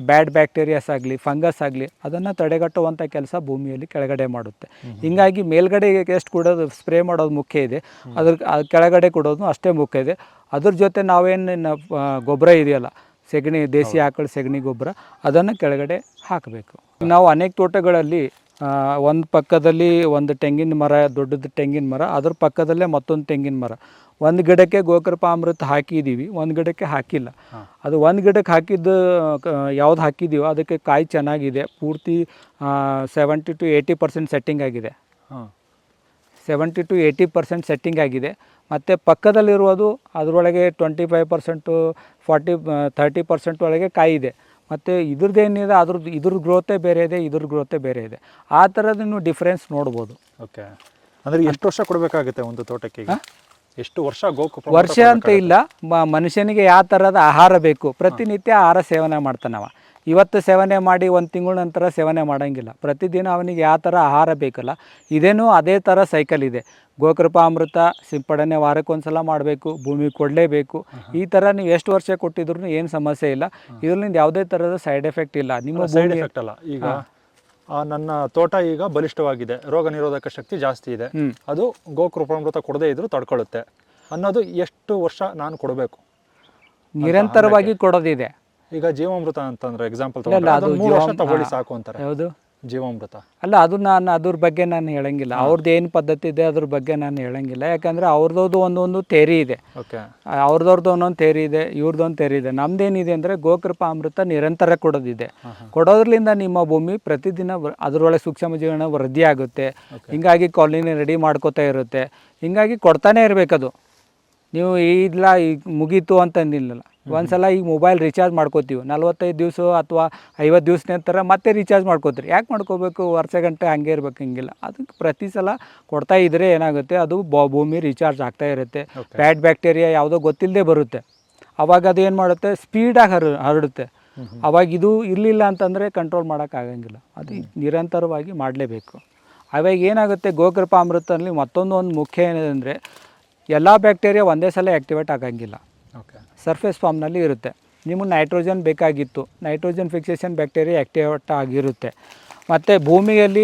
A: ಬ್ಯಾಡ್ ಬ್ಯಾಕ್ಟೀರಿಯಾಸ್ ಆಗಲಿ ಫಂಗಸ್ ಆಗಲಿ ಅದನ್ನು ತಡೆಗಟ್ಟುವಂಥ ಕೆಲಸ ಭೂಮಿಯಲ್ಲಿ ಕೆಳಗಡೆ ಮಾಡುತ್ತೆ. ಹಿಂಗಾಗಿ ಮೇಲ್ಗಡೆ ಎಷ್ಟು ಕೊಡೋದು ಸ್ಪ್ರೇ ಮಾಡೋದು ಮುಖ್ಯ ಇದೆ. ಅದ್ರ ಕೆಳಗಡೆ ಕೊಡೋದು ಅಷ್ಟೇ ಮುಖ್ಯ ಇದೆ. ಅದ್ರ ಜೊತೆ ನಾವೇನು ಗೊಬ್ಬರ ಇದೆಯಲ್ಲ ಸೆಗಣಿ ದೇಸಿ ಆಕಳ ಸೆಗಣಿ ಗೊಬ್ಬರ ಅದನ್ನು ಕೆಳಗಡೆ ಹಾಕಬೇಕು. ನಾವು ಅನೇಕ ತೋಟಗಳಲ್ಲಿ ಒಂದು ಪಕ್ಕದಲ್ಲಿ ಒಂದು ತೆಂಗಿನ ಮರ ದೊಡ್ಡದು ತೆಂಗಿನ ಮರ ಅದ್ರ ಪಕ್ಕದಲ್ಲೇ ಮತ್ತೊಂದು ತೆಂಗಿನ ಮರ. ಒಂದು ಗಿಡಕ್ಕೆ ಗೋಕೃಪಾಮೃತ ಹಾಕಿದ್ದೀವಿ ಒಂದು ಗಿಡಕ್ಕೆ ಹಾಕಿಲ್ಲ. ಅದು ಒಂದು ಗಿಡಕ್ಕೆ ಹಾಕಿದ್ದು ಯಾವ್ದು ಹಾಕಿದ್ದೀವೋ ಅದಕ್ಕೆ ಕಾಯಿ ಚೆನ್ನಾಗಿದೆ ಪೂರ್ತಿ seventy to eighty percent setting ಆಗಿದೆ.
B: ಹಾಂ.
A: Seventy to eighty percent setting ಆಗಿದೆ. ಮತ್ತು ಪಕ್ಕದಲ್ಲಿರುವುದು ಅದರೊಳಗೆ twenty five percent forty thirty percent ಒಳಗೆ ಕಾಯಿ ಇದೆ. ಮತ್ತು ಇದ್ರದ್ದು ಏನಿದೆ ಅದ್ರದ್ದು ಇದ್ರ ಗ್ರೋತೆ ಬೇರೆ ಇದೆ ಇದ್ರ ಗ್ರೋತೆ ಬೇರೆ ಇದೆ. ಆ ಥರದ್ದು ನೀವು ಡಿಫ್ರೆನ್ಸ್ ನೋಡ್ಬೋದು.
B: ಓಕೆ ಅಂದರೆ ಎಷ್ಟು ವರ್ಷ ಕೊಡಬೇಕಾಗುತ್ತೆ ಒಂದು ತೋಟಕ್ಕೆ ಎಷ್ಟು ವರ್ಷ ಗೋಕು
A: ವರ್ಷ ಅಂತ ಇಲ್ಲ. ಮನುಷ್ಯನಿಗೆ ಯಾವ ಥರದ ಆಹಾರ ಬೇಕು. ಪ್ರತಿನಿತ್ಯ ಆಹಾರ ಸೇವನೆ ಮಾಡ್ತಾನವ. ಇವತ್ತು ಸೇವನೆ ಮಾಡಿ ಒಂದು ತಿಂಗಳ ನಂತರ ಸೇವನೆ ಮಾಡೋಂಗಿಲ್ಲ. ಪ್ರತಿದಿನ ಅವನಿಗೆ ಯಾವ ಥರ ಆಹಾರ ಬೇಕಲ್ಲ. ಇದೇನು ಅದೇ ಥರ ಸೈಕಲ್ ಇದೆ. ಗೋಕೃಪಾಮೃತ ಸಿಂಪಡಣೆ ವಾರಕ್ಕೊಂದು ಸಲ ಮಾಡಬೇಕು ಭೂಮಿ ಕೊಡಲೇಬೇಕು ಈ ಥರ ನೀವು ಎಷ್ಟು ವರ್ಷ ಕೊಟ್ಟಿದ್ರು ಏನು ಸಮಸ್ಯೆ ಇಲ್ಲ. ಇದರಿಂದ ಯಾವುದೇ ಥರದ ಸೈಡ್ ಎಫೆಕ್ಟ್ ಇಲ್ಲ. ನಿಮ್ಮ
B: ಸೈಡ್ ಎಫೆಕ್ಟ್ ಅಲ್ಲ. ಈಗ ಆ, ನನ್ನ ತೋಟ ಈಗ ಬಲಿಷ್ಠವಾಗಿದೆ. ರೋಗ ನಿರೋಧಕ ಶಕ್ತಿ ಜಾಸ್ತಿ ಇದೆ. ಅದು ಗೋಕೃಪಾಮೃತ ಕೊಡದೇ ಇದ್ರೂ ತಡ್ಕೊಳ್ಳುತ್ತೆ. ಅನ್ನೋದು ಎಷ್ಟು ವರ್ಷ ನಾನು ಕೊಡಬೇಕು?
A: ನಿರಂತರವಾಗಿ ಕೊಡೋದಿದೆ.
B: ಈಗ ಜೀವಾಮೃತ ಅಂತಂದ್ರೆ ಎಕ್ಸಾಂಪಲ್
A: ಇಲ್ಲ,
B: ತಗೊಂಡ್ರೆ
A: ಅದು
B: ಅದೊಂದು ಮೂರು ವರ್ಷ
A: ಜೀವಾಮ್-
B: ತಗೊಳ್ಳಿ ಸಾಕು ಅಂತಾರೆ.
A: ಯಾವುದು?
B: ಜೀವಾಮೃತ.
A: ಅಲ್ಲ ಅದು ನಾನು ಅದ್ರ ಬಗ್ಗೆ ನಾನು ಹೇಳಂಗಿಲ್ಲ. ಅವ್ರದ್ದು ಏನು ಪದ್ಧತಿ ಇದೆ ಅದ್ರ ಬಗ್ಗೆ ನಾನು ಹೇಳಂಗಿಲ್ಲ. ಯಾಕಂದರೆ ಅವ್ರದ್ದು ಒಂದೊಂದು ತೇರಿ ಇದೆ.
B: ಓಕೆ.
A: ಅವ್ರದವ್ರದ್ದು ಒಂದೊಂದು ತೇರಿ ಇದೆ ಇವ್ರದ್ದೊಂದು ತೇರಿ ಇದೆ. ನಮ್ದೇನಿದೆ ಅಂದರೆ ಗೋಕೃಪ ಅಮೃತ ನಿರಂತರ ಕೊಡೋದಿದೆ. ಕೊಡೋದ್ರಿಂದ ನಿಮ್ಮ ಭೂಮಿ ಪ್ರತಿದಿನ ಅದರೊಳಗೆ ಸೂಕ್ಷ್ಮ ಜೀವನ ವೃದ್ಧಿ ಆಗುತ್ತೆ. ಹಿಂಗಾಗಿ ಕಾಲೋನಿ ರೆಡಿ ಮಾಡ್ಕೋತಾ ಇರುತ್ತೆ. ಹಿಂಗಾಗಿ ಕೊಡ್ತಾನೆ ಇರಬೇಕದು. ನೀವು ಇಲ್ಲ ಈಗ ಮುಗೀತು ಅಂತಂದಿಲ್ಲ ಒಂದ್ಸಲ ಈಗ ಮೊಬೈಲ್ ರಿಚಾರ್ಜ್ ಮಾಡ್ಕೋತೀವಿ. ನಲ್ವತ್ತೈದು ದಿವಸ ಅಥವಾ ಐವತ್ತು ದಿವಸ ನಂತರ ಮತ್ತೆ ರೀಚಾರ್ಜ್ ಮಾಡ್ಕೋತೀರಿ. ಯಾಕೆ ಮಾಡ್ಕೋಬೇಕು? ವರ್ಷ ಗಂಟೆ ಹಂಗೆ ಇರ್ಬೇಕು ಹಿಂಗಿಲ್ಲ. ಅದಕ್ಕೆ ಪ್ರತಿ ಸಲ ಕೊಡ್ತಾ ಇದ್ದರೆ ಏನಾಗುತ್ತೆ? ಅದು ಬ- ಭೂಮಿ ರಿಚಾರ್ಜ್ ಆಗ್ತಾ ಇರುತ್ತೆ. ಬ್ಯಾಡ್ ಬ್ಯಾಕ್ಟೀರಿಯಾ ಯಾವುದೋ ಗೊತ್ತಿಲ್ಲದೆ ಬರುತ್ತೆ. ಅವಾಗ ಅದು ಏನು ಮಾಡುತ್ತೆ? ಸ್ಪೀಡಾಗಿ ಹರ ಹರಡುತ್ತೆ. ಅವಾಗ ಇದು ಇರಲಿಲ್ಲ ಅಂತಂದರೆ ಕಂಟ್ರೋಲ್ ಮಾಡೋಕ್ಕಾಗಂಗಿಲ್ಲ ಅದು ನಿರಂತರವಾಗಿ ಮಾಡಲೇಬೇಕು. ಅವಾಗ ಏನಾಗುತ್ತೆ? ಗೋಕೃಪ ಅಮೃತನಲ್ಲಿ ಮತ್ತೊಂದು ಒಂದು ಮುಖ್ಯ ಏನಂದರೆ ಅಂದರೆ ಎಲ್ಲ ಬ್ಯಾಕ್ಟೀರಿಯಾ ಒಂದೇ ಸಲ ಆ್ಯಕ್ಟಿವೇಟ್ ಆಗಂಗಿಲ್ಲ. ಸರ್ಫೇಸ್ ಫಾರ್ಮ್ನಲ್ಲಿ ಇರುತ್ತೆ. ನಿಮಗೆ ನೈಟ್ರೋಜನ್ ಬೇಕಾಗಿತ್ತು. ನೈಟ್ರೋಜನ್ ಫಿಕ್ಸೇಷನ್ ಬ್ಯಾಕ್ಟೀರಿಯಾ ಆ್ಯಕ್ಟಿವೇಟ್ ಆಗಿರುತ್ತೆ. ಮತ್ತು ಭೂಮಿಯಲ್ಲಿ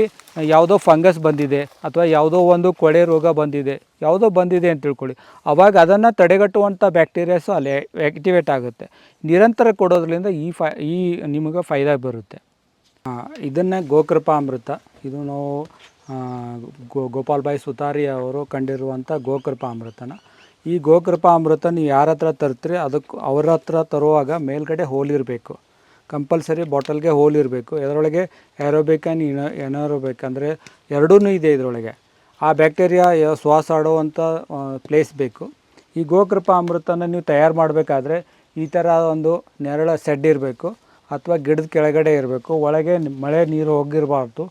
A: ಯಾವುದೋ ಫಂಗಸ್ ಬಂದಿದೆ ಅಥವಾ ಯಾವುದೋ ಒಂದು ಕೊಳೆ ರೋಗ ಬಂದಿದೆ, ಯಾವುದೋ ಬಂದಿದೆ ಅಂತ ತಿಳ್ಕೊಳ್ಳಿ. ಅವಾಗ ಅದನ್ನು ತಡೆಗಟ್ಟುವಂಥ ಬ್ಯಾಕ್ಟೀರಿಯಾಸು ಅಲ್ಲಿ ಆ್ಯಕ್ಟಿವೇಟ್ ಆಗುತ್ತೆ. ನಿರಂತರ ಕೊಡೋದ್ರಿಂದ ಈ ಫೈ, ಈ ನಿಮಗೆ ಫೈದಾ ಬರುತ್ತೆ. ಇದನ್ನೇ ಗೋಕೃಪಾಮೃತ. ಇದು ನಾವು ಗೋ, ಗೋಪಾಲ್ ಬಾಯಿ ಸುತಾರಿ ಅವರು ಕಂಡಿರುವಂಥ ಗೋಕೃಪಾಮೃತನ. ಈ ಗೋಕೃಪಾಮೃತ ನೀವು ಯಾರ ಹತ್ರ ತರ್ತೀರಿ, ಅದಕ್ಕೆ ಅವ್ರ ಹತ್ರ ತರುವಾಗ ಮೇಲ್ಗಡೆ ಹೋಲ್ ಇರಬೇಕು. ಕಂಪಲ್ಸರಿ ಬಾಟಲ್ಗೆ ಹೋಲ್ ಇರಬೇಕು. ಇದರೊಳಗೆ ಏರೋಬೇಕ್ ಆ್ಯಂಡ್ ಏನಾರು ಬೇಕಂದರೆ ಎರಡೂ ಇದೆ ಇದರೊಳಗೆ. ಆ ಬ್ಯಾಕ್ಟೀರಿಯಾ ಶ್ವಾಸ ಆಡುವಂಥ ಪ್ಲೇಸ್ ಬೇಕು. ಈ ಗೋಕೃಪ ಅಮೃತನ ನೀವು ತಯಾರು ಮಾಡಬೇಕಾದ್ರೆ ಈ ಥರ ಒಂದು ನೆರಳ ಸೆಡ್ ಇರಬೇಕು. ಅಥವಾ ಗಿಡದ ಕೆಳಗಡೆ ಇರಬೇಕು. ಒಳಗೆ ಮಳೆ ನೀರು ಹೋಗಿರಬಾರ್ದು.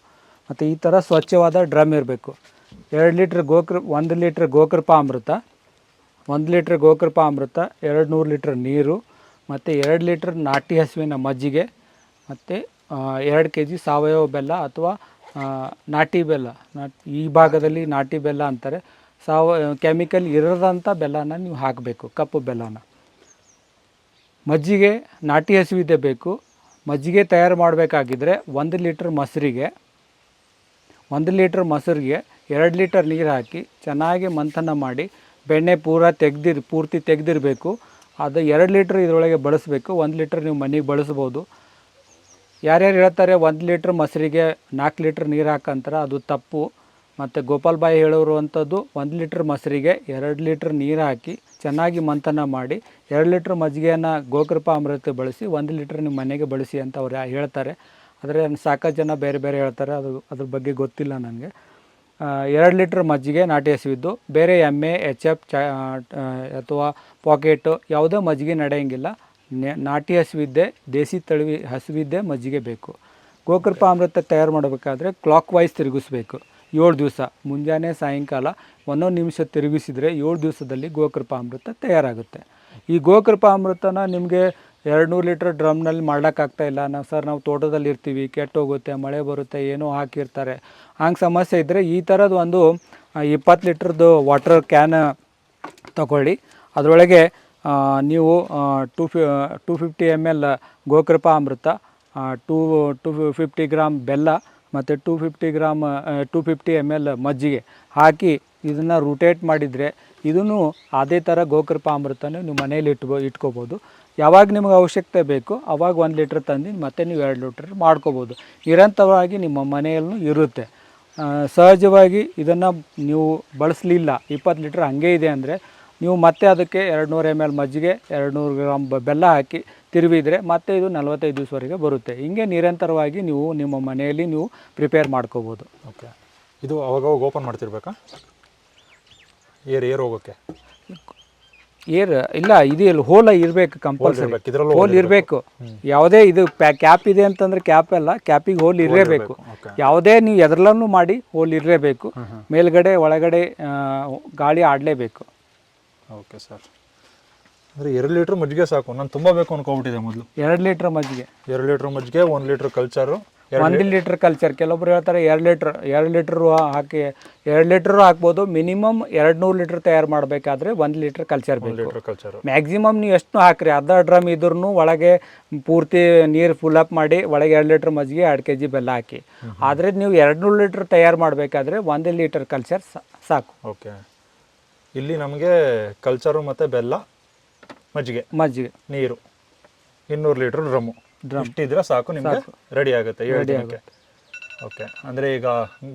A: ಮತ್ತು ಈ ಥರ ಸ್ವಚ್ಛವಾದ ಡ್ರಮ್ ಇರಬೇಕು. ಎರಡು ಲೀಟ್ರ್ ಗೋಕೃ, ಒಂದು ಲೀಟ್ರ್ ಗೋಕೃಪ ಅಮೃತ ಒಂದು ಲೀಟ್ರ್ ಗೋಕೃಪಾ ಅಮೃತ ಎರಡು ನೂರು ಲೀಟ್ರ್ ನೀರು, ಮತ್ತು ಎರಡು ಲೀಟ್ರ್ ನಾಟಿ ಹಸುವಿನ ಮಜ್ಜಿಗೆ, ಮತ್ತು ಎರಡು ಕೆ ಜಿ ಸಾವಯವ ಬೆಲ್ಲ ಅಥವಾ ನಾಟಿ ಬೆಲ್ಲ ಈ ಭಾಗದಲ್ಲಿ ನಾಟಿ ಬೆಲ್ಲ ಅಂತಾರೆ. ಸಾವ, ಕೆಮಿಕಲ್ ಇರದಂಥ ಬೆಲ್ಲನ ನೀವು ಹಾಕಬೇಕು, ಕಪ್ಪು ಬೆಲ್ಲನ. ಮಜ್ಜಿಗೆ ನಾಟಿ ಹಸುವಿದೆ ಬೇಕು. ಮಜ್ಜಿಗೆ ತಯಾರು ಮಾಡಬೇಕಾಗಿದ್ರೆ ಒಂದು ಲೀಟ್ರ್ ಮೊಸರಿಗೆ, ಒಂದು ಲೀಟ್ರ್ ಮೊಸರಿಗೆ ಎರಡು ಲೀಟರ್ ನೀರು ಹಾಕಿ ಚೆನ್ನಾಗಿ ಮಂಥನ ಮಾಡಿ ಬೆಣ್ಣೆ ಪೂರ ತೆಗ್ದಿರ್, ಪೂರ್ತಿ ತೆಗೆದಿರಬೇಕು. ಅದು ಎರಡು ಲೀಟ್ರ್ ಇದರೊಳಗೆ ಬಳಸಬೇಕು. ಒಂದು ಲೀಟ್ರ್ ನೀವು ಮನೆಗೆ ಬಳಸ್ಬೋದು. ಯಾರ್ಯಾರು ಹೇಳ್ತಾರೆ ಒಂದು ಲೀಟ್ರ್ ಮೊಸರಿಗೆ ನಾಲ್ಕು ಲೀಟ್ರ್ ನೀರು ಹಾಕಂತಾರೆ ಅದು ತಪ್ಪು. ಮತ್ತು ಗೋಪಾಲ್ ಬಾಯಿ ಹೇಳೋರು ಅಂಥದ್ದು ಒಂದು ಲೀಟ್ರ್ ಮೊಸರಿಗೆ ಎರಡು ಲೀಟ್ರ್ ನೀರು ಹಾಕಿ ಚೆನ್ನಾಗಿ ಮಂಥನ ಮಾಡಿ ಎರಡು ಲೀಟ್ರ್ ಮಜ್ಜಿಗೆಯನ್ನು ಗೋಕೃಪಾ ಅಮೃತ ಬಳಸಿ ಒಂದು ಲೀಟ್ರ್ ನಿಮ್ಮ ಮನೆಗೆ ಬಳಸಿ ಅಂತ ಅವ್ರು ಹೇಳ್ತಾರೆ. ಆದರೆ ಸಾಕಷ್ಟು ಜನ ಬೇರೆ ಬೇರೆ ಹೇಳ್ತಾರೆ. ಅದು ಅದ್ರ ಬಗ್ಗೆ ಗೊತ್ತಿಲ್ಲ ನನಗೆ. ಎರಡು ಲೀಟ್ರ್ ಮಜ್ಜಿಗೆ ನಾಟಿ ಹಸುವಿದ್ದು ಬೇರೆ ಎಮ್ಮೆ, ಎಚ್ ಎಫ್, ಚ ಅಥವಾ ಪಾಕೆಟು ಯಾವುದೇ ಮಜ್ಜಿಗೆ ನಡೆಯಂಗಿಲ್ಲ. ನಾಟಿ ಹಸುವಿದ್ದೆ, ದೇಸಿ ತಳಿ ಹಸುವಿದ್ದೆ ಮಜ್ಜಿಗೆ ಬೇಕು. ಗೋಕೃಪ ಅಮೃತ ತಯಾರು ಮಾಡಬೇಕಾದ್ರೆ ಕ್ಲಾಕ್ ವೈಸ್ ತಿರುಗಿಸ್ಬೇಕು. ಏಳು ದಿವಸ, ಮುಂಜಾನೆ, ಸಾಯಂಕಾಲ ಒಂದೊಂದು ನಿಮಿಷ ತಿರುಗಿಸಿದರೆ ಏಳು ದಿವಸದಲ್ಲಿ ಗೋಕೃಪ ಅಮೃತ ತಯಾರಾಗುತ್ತೆ. ಈ ಗೋಕೃಪ ಅಮೃತನ ನಿಮಗೆ ಎರಡು ನೂರು ಲೀಟ್ರ್ ಡ್ರಮ್ನಲ್ಲಿ ಮಾಡೋಕ್ಕಾಗ್ತಾ ಇಲ್ಲ. ನಾವು ಸರ್, ನಾವು ತೋಟದಲ್ಲಿ ಇರ್ತೀವಿ ಕೆಟ್ಟೋಗುತ್ತೆ ಮಳೆ ಬರುತ್ತೆ, ಏನೋ ಹಾಕಿರ್ತಾರೆ. ಹಂಗೆ ಸಮಸ್ಯೆ ಇದ್ದರೆ ಈ ಥರದ್ದು ಒಂದು ಇಪ್ಪತ್ತು ಲೀಟ್ರದ್ದು ವಾಟರ್ ಕ್ಯಾನ್ ತಗೊಳ್ಳಿ. ಅದರೊಳಗೆ ನೀವು ಟೂ ಫಿ, ಟೂ ಫಿಫ್ಟಿ ಎಂ ಎಲ್ ಗೋಕೃಪಾ ಅಮೃತ ಟೂ ಟೂ ಫಿಫ್ಟಿ ಗ್ರಾಮ್ ಬೆಲ್ಲ ಮತ್ತು two fifty gram two fifty M L ಮಜ್ಜಿಗೆ ಹಾಕಿ ಇದನ್ನು ರೂಟೇಟ್ ಮಾಡಿದರೆ ಇದನ್ನು ಅದೇ ಥರ ಗೋಕೃಪ ಅಮೃತನೇ ನೀವು ಮನೇಲಿ ಇಟ್ಬೋ ಇಟ್ಕೋಬೋದು. ಯಾವಾಗ ನಿಮಗೆ ಅವಶ್ಯಕತೆ ಬೇಕು ಅವಾಗ ಒಂದು ಲೀಟ್ರ್ ತಂದು ಮತ್ತೆ ನೀವು ಎರಡು ಲೀಟ್ರ್ ಮಾಡ್ಕೋಬೋದು. ನಿರಂತರವಾಗಿ ನಿಮ್ಮ ಮನೆಯಲ್ಲೂ ಇರುತ್ತೆ. ಸಹಜವಾಗಿ ಇದನ್ನು ನೀವು ಬಳಸಲಿಲ್ಲ. ಇಪ್ಪತ್ತು ಲೀಟ್ರ್ ಹಾಗೆ ಇದೆ ಅಂದರೆ ನೀವು ಮತ್ತೆ ಅದಕ್ಕೆ ಎರಡು ನೂರು ಎಂ ಎಲ್ ಮಜ್ಜಿಗೆ ಎರಡು ನೂರು ಗ್ರಾಮ್ ಬೆಲ್ಲ ಹಾಕಿ ತಿರುವಿದರೆ ಮತ್ತೆ ಇದು ನಲವತ್ತೈದು ದಿವಸವರೆಗೆ ಬರುತ್ತೆ. ಹಿಂಗೆ ನಿರಂತರವಾಗಿ ನೀವು ನಿಮ್ಮ ಮನೆಯಲ್ಲಿ ನೀವು ಪ್ರಿಪೇರ್ ಮಾಡ್ಕೋಬೋದು.
B: ಓಕೆ. ಇದು ಅವಾಗವಾಗ ಓಪನ್ ಮಾಡ್ತಿರ್ಬೇಕಾ? ಏರ್ ಏರ್ ಹೋಗೋಕ್ಕೆ?
A: ಏರ್ ಇಲ್ಲ ಇದು ಇಲ್ಲಿ ಹೋಲ ಇರಬೇಕು ಕಂಪಲ್ಸರಿ
B: ಇದ್ರಲ್ಲೂ
A: ಹೋಲ್ ಇರಬೇಕು. ಯಾವುದೇ ಇದು ಕ್ಯಾಪ್ ಇದೆ ಅಂತಂದ್ರೆ ಕ್ಯಾಪ್ ಅಲ್ಲ ಕ್ಯಾಪಿಗೆ ಹೋಲ್ ಇರಲೇಬೇಕು. ಯಾವುದೇ ನೀವು ಎದ್ರಲ್ಲೂ ಮಾಡಿ ಹೋಲ್ ಇರಲೇಬೇಕು. ಮೇಲ್ಗಡೆ ಒಳಗಡೆ ಆ, ಗಾಳಿ ಆಡಲೇಬೇಕು.
B: ಓಕೆ ಸರ್ ಅಂದರೆ ಎರಡು ಲೀಟ್ರ್ ಮಜ್ಜಿಗೆ ಸಾಕು. ನಾನು ತುಂಬ ಬೇಕು ಅನ್ಕೊಬಿಟ್ಟಿದೆ ಮೊದಲು.
A: ಎರಡು ಲೀಟ್ರ್ ಮಜ್ಜಿಗೆ.
B: ಎರಡು ಲೀಟ್ರ್ ಮಜ್ಜಿಗೆ ಒಂದು ಲೀಟ್ರ್ ಕಲ್ಚರು.
A: ಒಂದು ಲೀಟ್ರ್ ಕಲ್ಚರ್. ಕೆಲವೊಬ್ರು ಹೇಳ್ತಾರೆ ಎರಡು ಲೀಟ್ರ್ ಎರಡು ಲೀಟ್ರು ಹಾಕಿ ಎರಡು ಲೀಟ್ರು ಹಾಕ್ಬೋದು. ಮಿನಿಮಮ್ ಎರಡು ನೂರು ಲೀಟ್ರ್ ತಯಾರು ಮಾಡಬೇಕಾದ್ರೆ ಒಂದು ಲೀಟ್ರ್ ಕಲ್ಚರ್ ಬೇಕು.
B: Litre culture.
A: ಮ್ಯಾಕ್ಸಿಮಮ್ ನೀವು ಎಷ್ಟು ಹಾಕ್ರಿ? ಅರ್ಧ ಡ್ರಮ್ ಇದ್ರೂ ಒಳಗೆ ಪೂರ್ತಿ ನೀರು ಫುಲ್ ಅಪ್ ಮಾಡಿ ಒಳಗೆ ಎರಡು ಲೀಟ್ರ್ ಮಜ್ಜಿಗೆ ಎರಡು ಕೆ ಜಿ ಬೆಲ್ಲ ಹಾಕಿ. ಆದರೆ ನೀವು ಎರಡು ನೂರು ಲೀಟ್ರ್ ತಯಾರು ಮಾಡಬೇಕಾದ್ರೆ ಒಂದು ಲೀಟ್ರ್ ಕಲ್ಚರ್ ಸಾಕು.
B: ಓಕೆ. ಇಲ್ಲಿ ನಮಗೆ ಕಲ್ಚರು ಮತ್ತು ಬೆಲ್ಲ ಮಜ್ಜಿಗೆ.
A: ಮಜ್ಜಿಗೆ.
B: ನೀರು. ಇನ್ನೂರು ಲೀಟ್ರ್ ಡ್ರಮ್ಮು ಇಷ್ಟಿದ್ರೆ ಸಾಕು ನಿಮಗೆ ರೆಡಿ ಆಗುತ್ತೆ ಏಳು ದಿನಕ್ಕೆ. ಓಕೆ ಅಂದ್ರೆ ಈಗ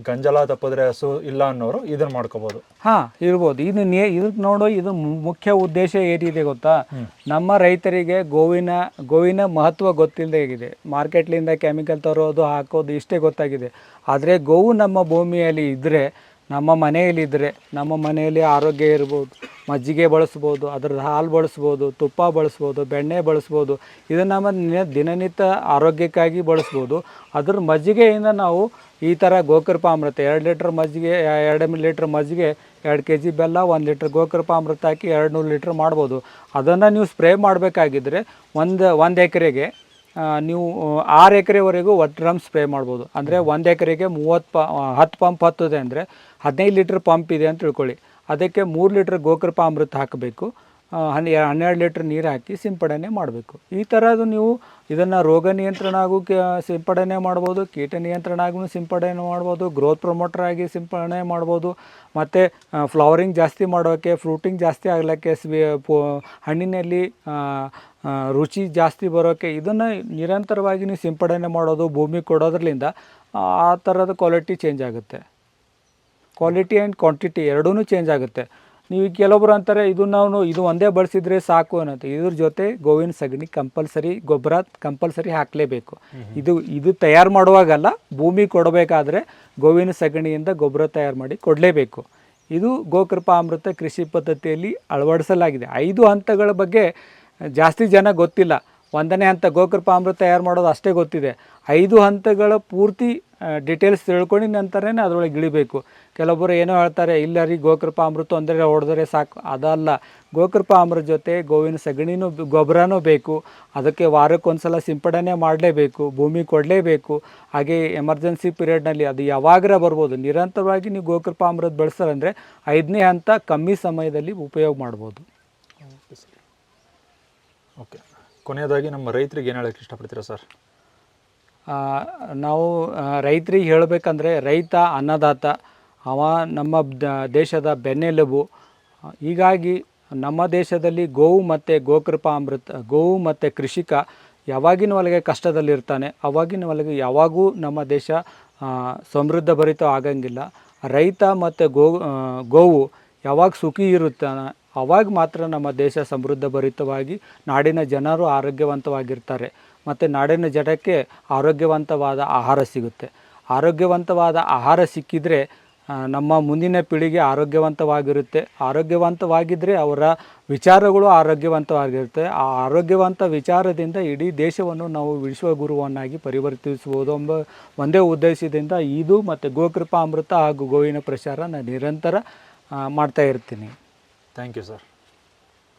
B: ಗಂಜಲ ತಪ್ಪಿದ್ರೆ ಹಸು ಇಲ್ಲ ಅನ್ನೋರು ಇದನ್ನ ಮಾಡ್ಕೋಬಹುದು
A: ಹಾ ಇರ್ಬೋದು. ಇದು ಇದಕ್ಕೆ ನೋಡು ಇದು ಮುಖ್ಯ ಉದ್ದೇಶ ಏನಿದೆ ಗೊತ್ತಾ? ನಮ್ಮ ರೈತರಿಗೆ ಗೋವಿನ ಗೋವಿನ ಮಹತ್ವ ಗೊತ್ತಿಲ್ಲದೆ ಆಗಿದೆ. ಮಾರ್ಕೆಟ್ಲಿಂದ ಕೆಮಿಕಲ್ ತರೋದು ಹಾಕೋದು ಇಷ್ಟೇ ಗೊತ್ತಾಗಿದೆ. ಆದರೆ ಗೋವು ನಮ್ಮ ಭೂಮಿಯಲ್ಲಿ ಇದ್ದರೆ ನಮ್ಮ ಮನೆಯಲ್ಲಿ ಇದ್ದರೆ ನಮ್ಮ ಮನೆಯಲ್ಲಿ ಆರೋಗ್ಯ ಇರ್ಬೋದು, ಮಜ್ಜಿಗೆ ಬಳಸ್ಬೋದು, ಅದ್ರದ್ದು ಹಾಲು ಬಳಸ್ಬೋದು, ತುಪ್ಪ ಬಳಸ್ಬೋದು, ಬೆಣ್ಣೆ ಬಳಸ್ಬೋದು, ಇದನ್ನು ನಮ್ಮ ದಿನನಿತ್ಯ ಆರೋಗ್ಯಕ್ಕಾಗಿ ಬಳಸ್ಬೋದು. ಅದ್ರ ಮಜ್ಜಿಗೆಯಿಂದ ನಾವು ಈ ಥರ ಗೋಕೃಪಾಮೃತ, ಎರಡು ಲೀಟ್ರ್ ಮಜ್ಜಿಗೆ, ಎರಡು ಲೀಟ್ರ್ ಮಜ್ಜಿಗೆ, ಎರಡು ಕೆ ಜಿ ಬೆಲ್ಲ, ಒಂದು ಲೀಟ್ರ್ ಗೋಕೃಪಾಮೃತ ಹಾಕಿ ಎರಡು ನೂರು ಲೀಟ್ರ್ ಮಾಡ್ಬೋದು. ಅದನ್ನು ನೀವು ಸ್ಪ್ರೇ ಮಾಡಬೇಕಾಗಿದ್ದರೆ ಒಂದು ಒಂದು ಎಕರೆಗೆ ನೀವು ಆರು ಎಕರೆವರೆಗೂ ಒಟ್ಟು ಡ್ರಮ್ ಸ್ಪ್ರೇ ಮಾಡ್ಬೋದು. ಅಂದರೆ ಒಂದು ಎಕರೆಗೆ ಮೂವತ್ತು ಪ, ಹತ್ತು ಪಂಪ್ ಹತ್ತದೆ ಅಂದರೆ ಹದಿನೈದು ಲೀಟ್ರ್ ಪಂಪ್ ಇದೆ ಅಂತ ತಿಳ್ಕೊಳ್ಳಿ. ಅದಕ್ಕೆ ಮೂರು ಲೀಟ್ರ್ ಗೋಕೃಪ ಅಮೃತ ಹಾಕಬೇಕು ಹನ್ನೆ, ಹನ್ನೆರಡು ಲೀಟ್ರ್ ನೀರು ಹಾಕಿ ಸಿಂಪಡಣೆ ಮಾಡಬೇಕು. ಈ ಥರದ್ದು ನೀವು ಇದನ್ನು ರೋಗ ನಿಯಂತ್ರಣ ಕೆ- ಸಿಂಪಡಣೆ ಮಾಡ್ಬೋದು, ಕೀಟ ನಿಯಂತ್ರಣ ಆಗೂ ಸಿಂಪಡಣೆ ಮಾಡ್ಬೋದು ಗ್ರೋತ್ ಪ್ರಮೋಟರ್ ಆಗಿ ಸಿಂಪಡಣೆ ಮಾಡ್ಬೋದು. ಮತ್ತು ಫ್ಲವರಿಂಗ್ ಜಾಸ್ತಿ ಮಾಡೋಕ್ಕೆ ಫ್ರೂಟಿಂಗ್ ಜಾಸ್ತಿ ಆಗಲಿಕ್ಕೆ ಹಣ್ಣಿನಲ್ಲಿ ರುಚಿ ಜಾಸ್ತಿ ಬರೋಕ್ಕೆ ಇದನ್ನು ನಿರಂತರವಾಗಿ ನೀವು ಸಿಂಪಡಣೆ ಮಾಡೋದು, ಭೂಮಿ ಕೊಡೋದ್ರಲ್ಲಿಂದ, ಆ ಥರದ ಕ್ವಾಲಿಟಿ ಚೇಂಜ್ ಆಗುತ್ತೆ. ಕ್ವಾಲಿಟಿ ಆ್ಯಂಡ್ ಕ್ವಾಂಟಿಟಿ ಎರಡೂ ಚೇಂಜ್ ಆಗುತ್ತೆ. ನೀವು ಕೆಲವೊಬ್ರು ಅಂತಾರೆ ಇದು ನಾವು ಇದು ಒಂದೇ ಬಳಸಿದ್ರೆ ಸಾಕು ಅನ್ನೋದು ಇದ್ರ ಜೊತೆ ಗೋವಿನ ಸಗಣಿ ಕಂಪಲ್ಸರಿ ಗೊಬ್ಬರ ಕಂಪಲ್ಸರಿ ಹಾಕಲೇಬೇಕು. ಇದು ಇದು ತಯಾರು ಮಾಡುವಾಗಲ್ಲ ಭೂಮಿ ಕೊಡಬೇಕಾದ್ರೆ ಗೋವಿನ ಸಗಣಿಯಿಂದ ಗೊಬ್ಬರ ತಯಾರು ಮಾಡಿ ಕೊಡಲೇಬೇಕು. ಇದು ಗೋಕೃಪಾ ಅಮೃತ ಕೃಷಿ ಪದ್ಧತಿಯಲ್ಲಿ ಅಳವಡಿಸಲಾಗಿದೆ. ಐದು ಹಂತಗಳ ಬಗ್ಗೆ ಜಾಸ್ತಿ ಜನ ಗೊತ್ತಿಲ್ಲ. ಒಂದನೇ ಹಂತ ಗೋಕೃಪ ಅಮೃತ ತಯಾರು ಮಾಡೋದು ಅಷ್ಟೇ ಗೊತ್ತಿದೆ. ಐದು ಹಂತಗಳ ಪೂರ್ತಿ ಡೀಟೇಲ್ಸ್ ತಿಳ್ಕೊಂಡು ನಂತರನೇ ಅದರೊಳಗೆ ಇಳಿಬೇಕು. ಕೆಲವೊಬ್ಬರು ಏನೋ ಹೇಳ್ತಾರೆ ಇಲ್ಲ ರೀ ಗೋಕೃಪ ಅಮೃತ ಅಂದರೆ ಹೊಡೆದ್ರೆ ಸಾಕು. ಅದಲ್ಲ. ಗೋಕೃಪ ಅಮೃತ ಜೊತೆ ಗೋವಿನ ಸಗಣಿನೂ ಗೊಬ್ಬರನೂ ಬೇಕು. ಅದಕ್ಕೆ ವಾರಕ್ಕೊಂದ್ಸಲ ಸಿಂಪಡಣೆ ಮಾಡಲೇಬೇಕು. ಭೂಮಿ ಕೊಡಲೇಬೇಕು. ಹಾಗೆ ಎಮರ್ಜೆನ್ಸಿ ಪೀರಿಯಡ್ನಲ್ಲಿ ಅದು ಯಾವಾಗರ ಬರ್ಬೋದು. ನಿರಂತರವಾಗಿ ನೀವು ಗೋಕೃಪ ಅಮೃತ ಬಳಸ್ತಾರಂದರೆ ಐದನೇ ಹಂತ ಕಮ್ಮಿ ಸಮಯದಲ್ಲಿ ಉಪಯೋಗ ಮಾಡ್ಬೋದು.
B: ಓಕೆ ಕೊನೆಯದಾಗಿ ನಮ್ಮ ರೈತರಿಗೆ ಏನು ಹೇಳಕ್ಕೆ ಇಷ್ಟಪಡ್ತೀರಾ ಸರ್?
A: ನಾವು ರೈತರಿಗೆ ಹೇಳಬೇಕಂದ್ರೆ ರೈತ, ಅನ್ನದಾತ, ಅವ ನಮ್ಮ ದೇಶದ ಬೆನ್ನೆಲುಬು ಹೀಗಾಗಿ ನಮ್ಮ ದೇಶದಲ್ಲಿ ಗೋವು ಮತ್ತು ಗೋಕೃಪಾ ಅಮೃತ, ಗೋವು ಮತ್ತು ಕೃಷಿಕ ಯಾವಾಗಿನ ಒಳಗೆ ಕಷ್ಟದಲ್ಲಿರ್ತಾನೆ, ಅವಾಗಿನ ಒಳಗೆ ಯಾವಾಗೂ ನಮ್ಮ ದೇಶ ಸಮೃದ್ಧ ಭರಿತ ಆಗಂಗಿಲ್ಲ. ರೈತ ಮತ್ತು ಗೋ ಗೋವು ಯಾವಾಗ ಸುಖಿ ಇರುತ್ತಾನೆ ಅವಾಗ ಮಾತ್ರ ನಮ್ಮ ದೇಶ ಸಮೃದ್ಧ ಭರಿತವಾಗಿ ನಾಡಿನ ಜನರು ಆರೋಗ್ಯವಂತವಾಗಿರ್ತಾರೆ. ಮತ್ತು ನಾಡಿನ ಜನಕ್ಕೆ ಆರೋಗ್ಯವಂತವಾದ ಆಹಾರ ಸಿಗುತ್ತೆ. ಆರೋಗ್ಯವಂತವಾದ ಆಹಾರ ಸಿಕ್ಕಿದರೆ ನಮ್ಮ ಮುಂದಿನ ಪೀಳಿಗೆ ಆರೋಗ್ಯವಂತವಾಗಿರುತ್ತೆ. ಆರೋಗ್ಯವಂತವಾಗಿದ್ದರೆ ಅವರ ವಿಚಾರಗಳು ಆರೋಗ್ಯವಂತವಾಗಿರುತ್ತೆ. ಆ ಆರೋಗ್ಯವಂತ ವಿಚಾರದಿಂದ ಇಡೀ ದೇಶವನ್ನು ನಾವು ವಿಶ್ವಗುರುವನ್ನಾಗಿ ಪರಿವರ್ತಿಸಬಹುದು ಎಂಬ ಒಂದೇ ಉದ್ದೇಶದಿಂದ ಇದು ಮತ್ತು ಗೋಕೃಪಾ ಅಮೃತ ಹಾಗೂ ಗೋವಿನ ಪ್ರಚಾರ ನಾನು ನಿರಂತರ ಮಾಡ್ತಾ ಇರ್ತೀನಿ.
B: Thank you, sir.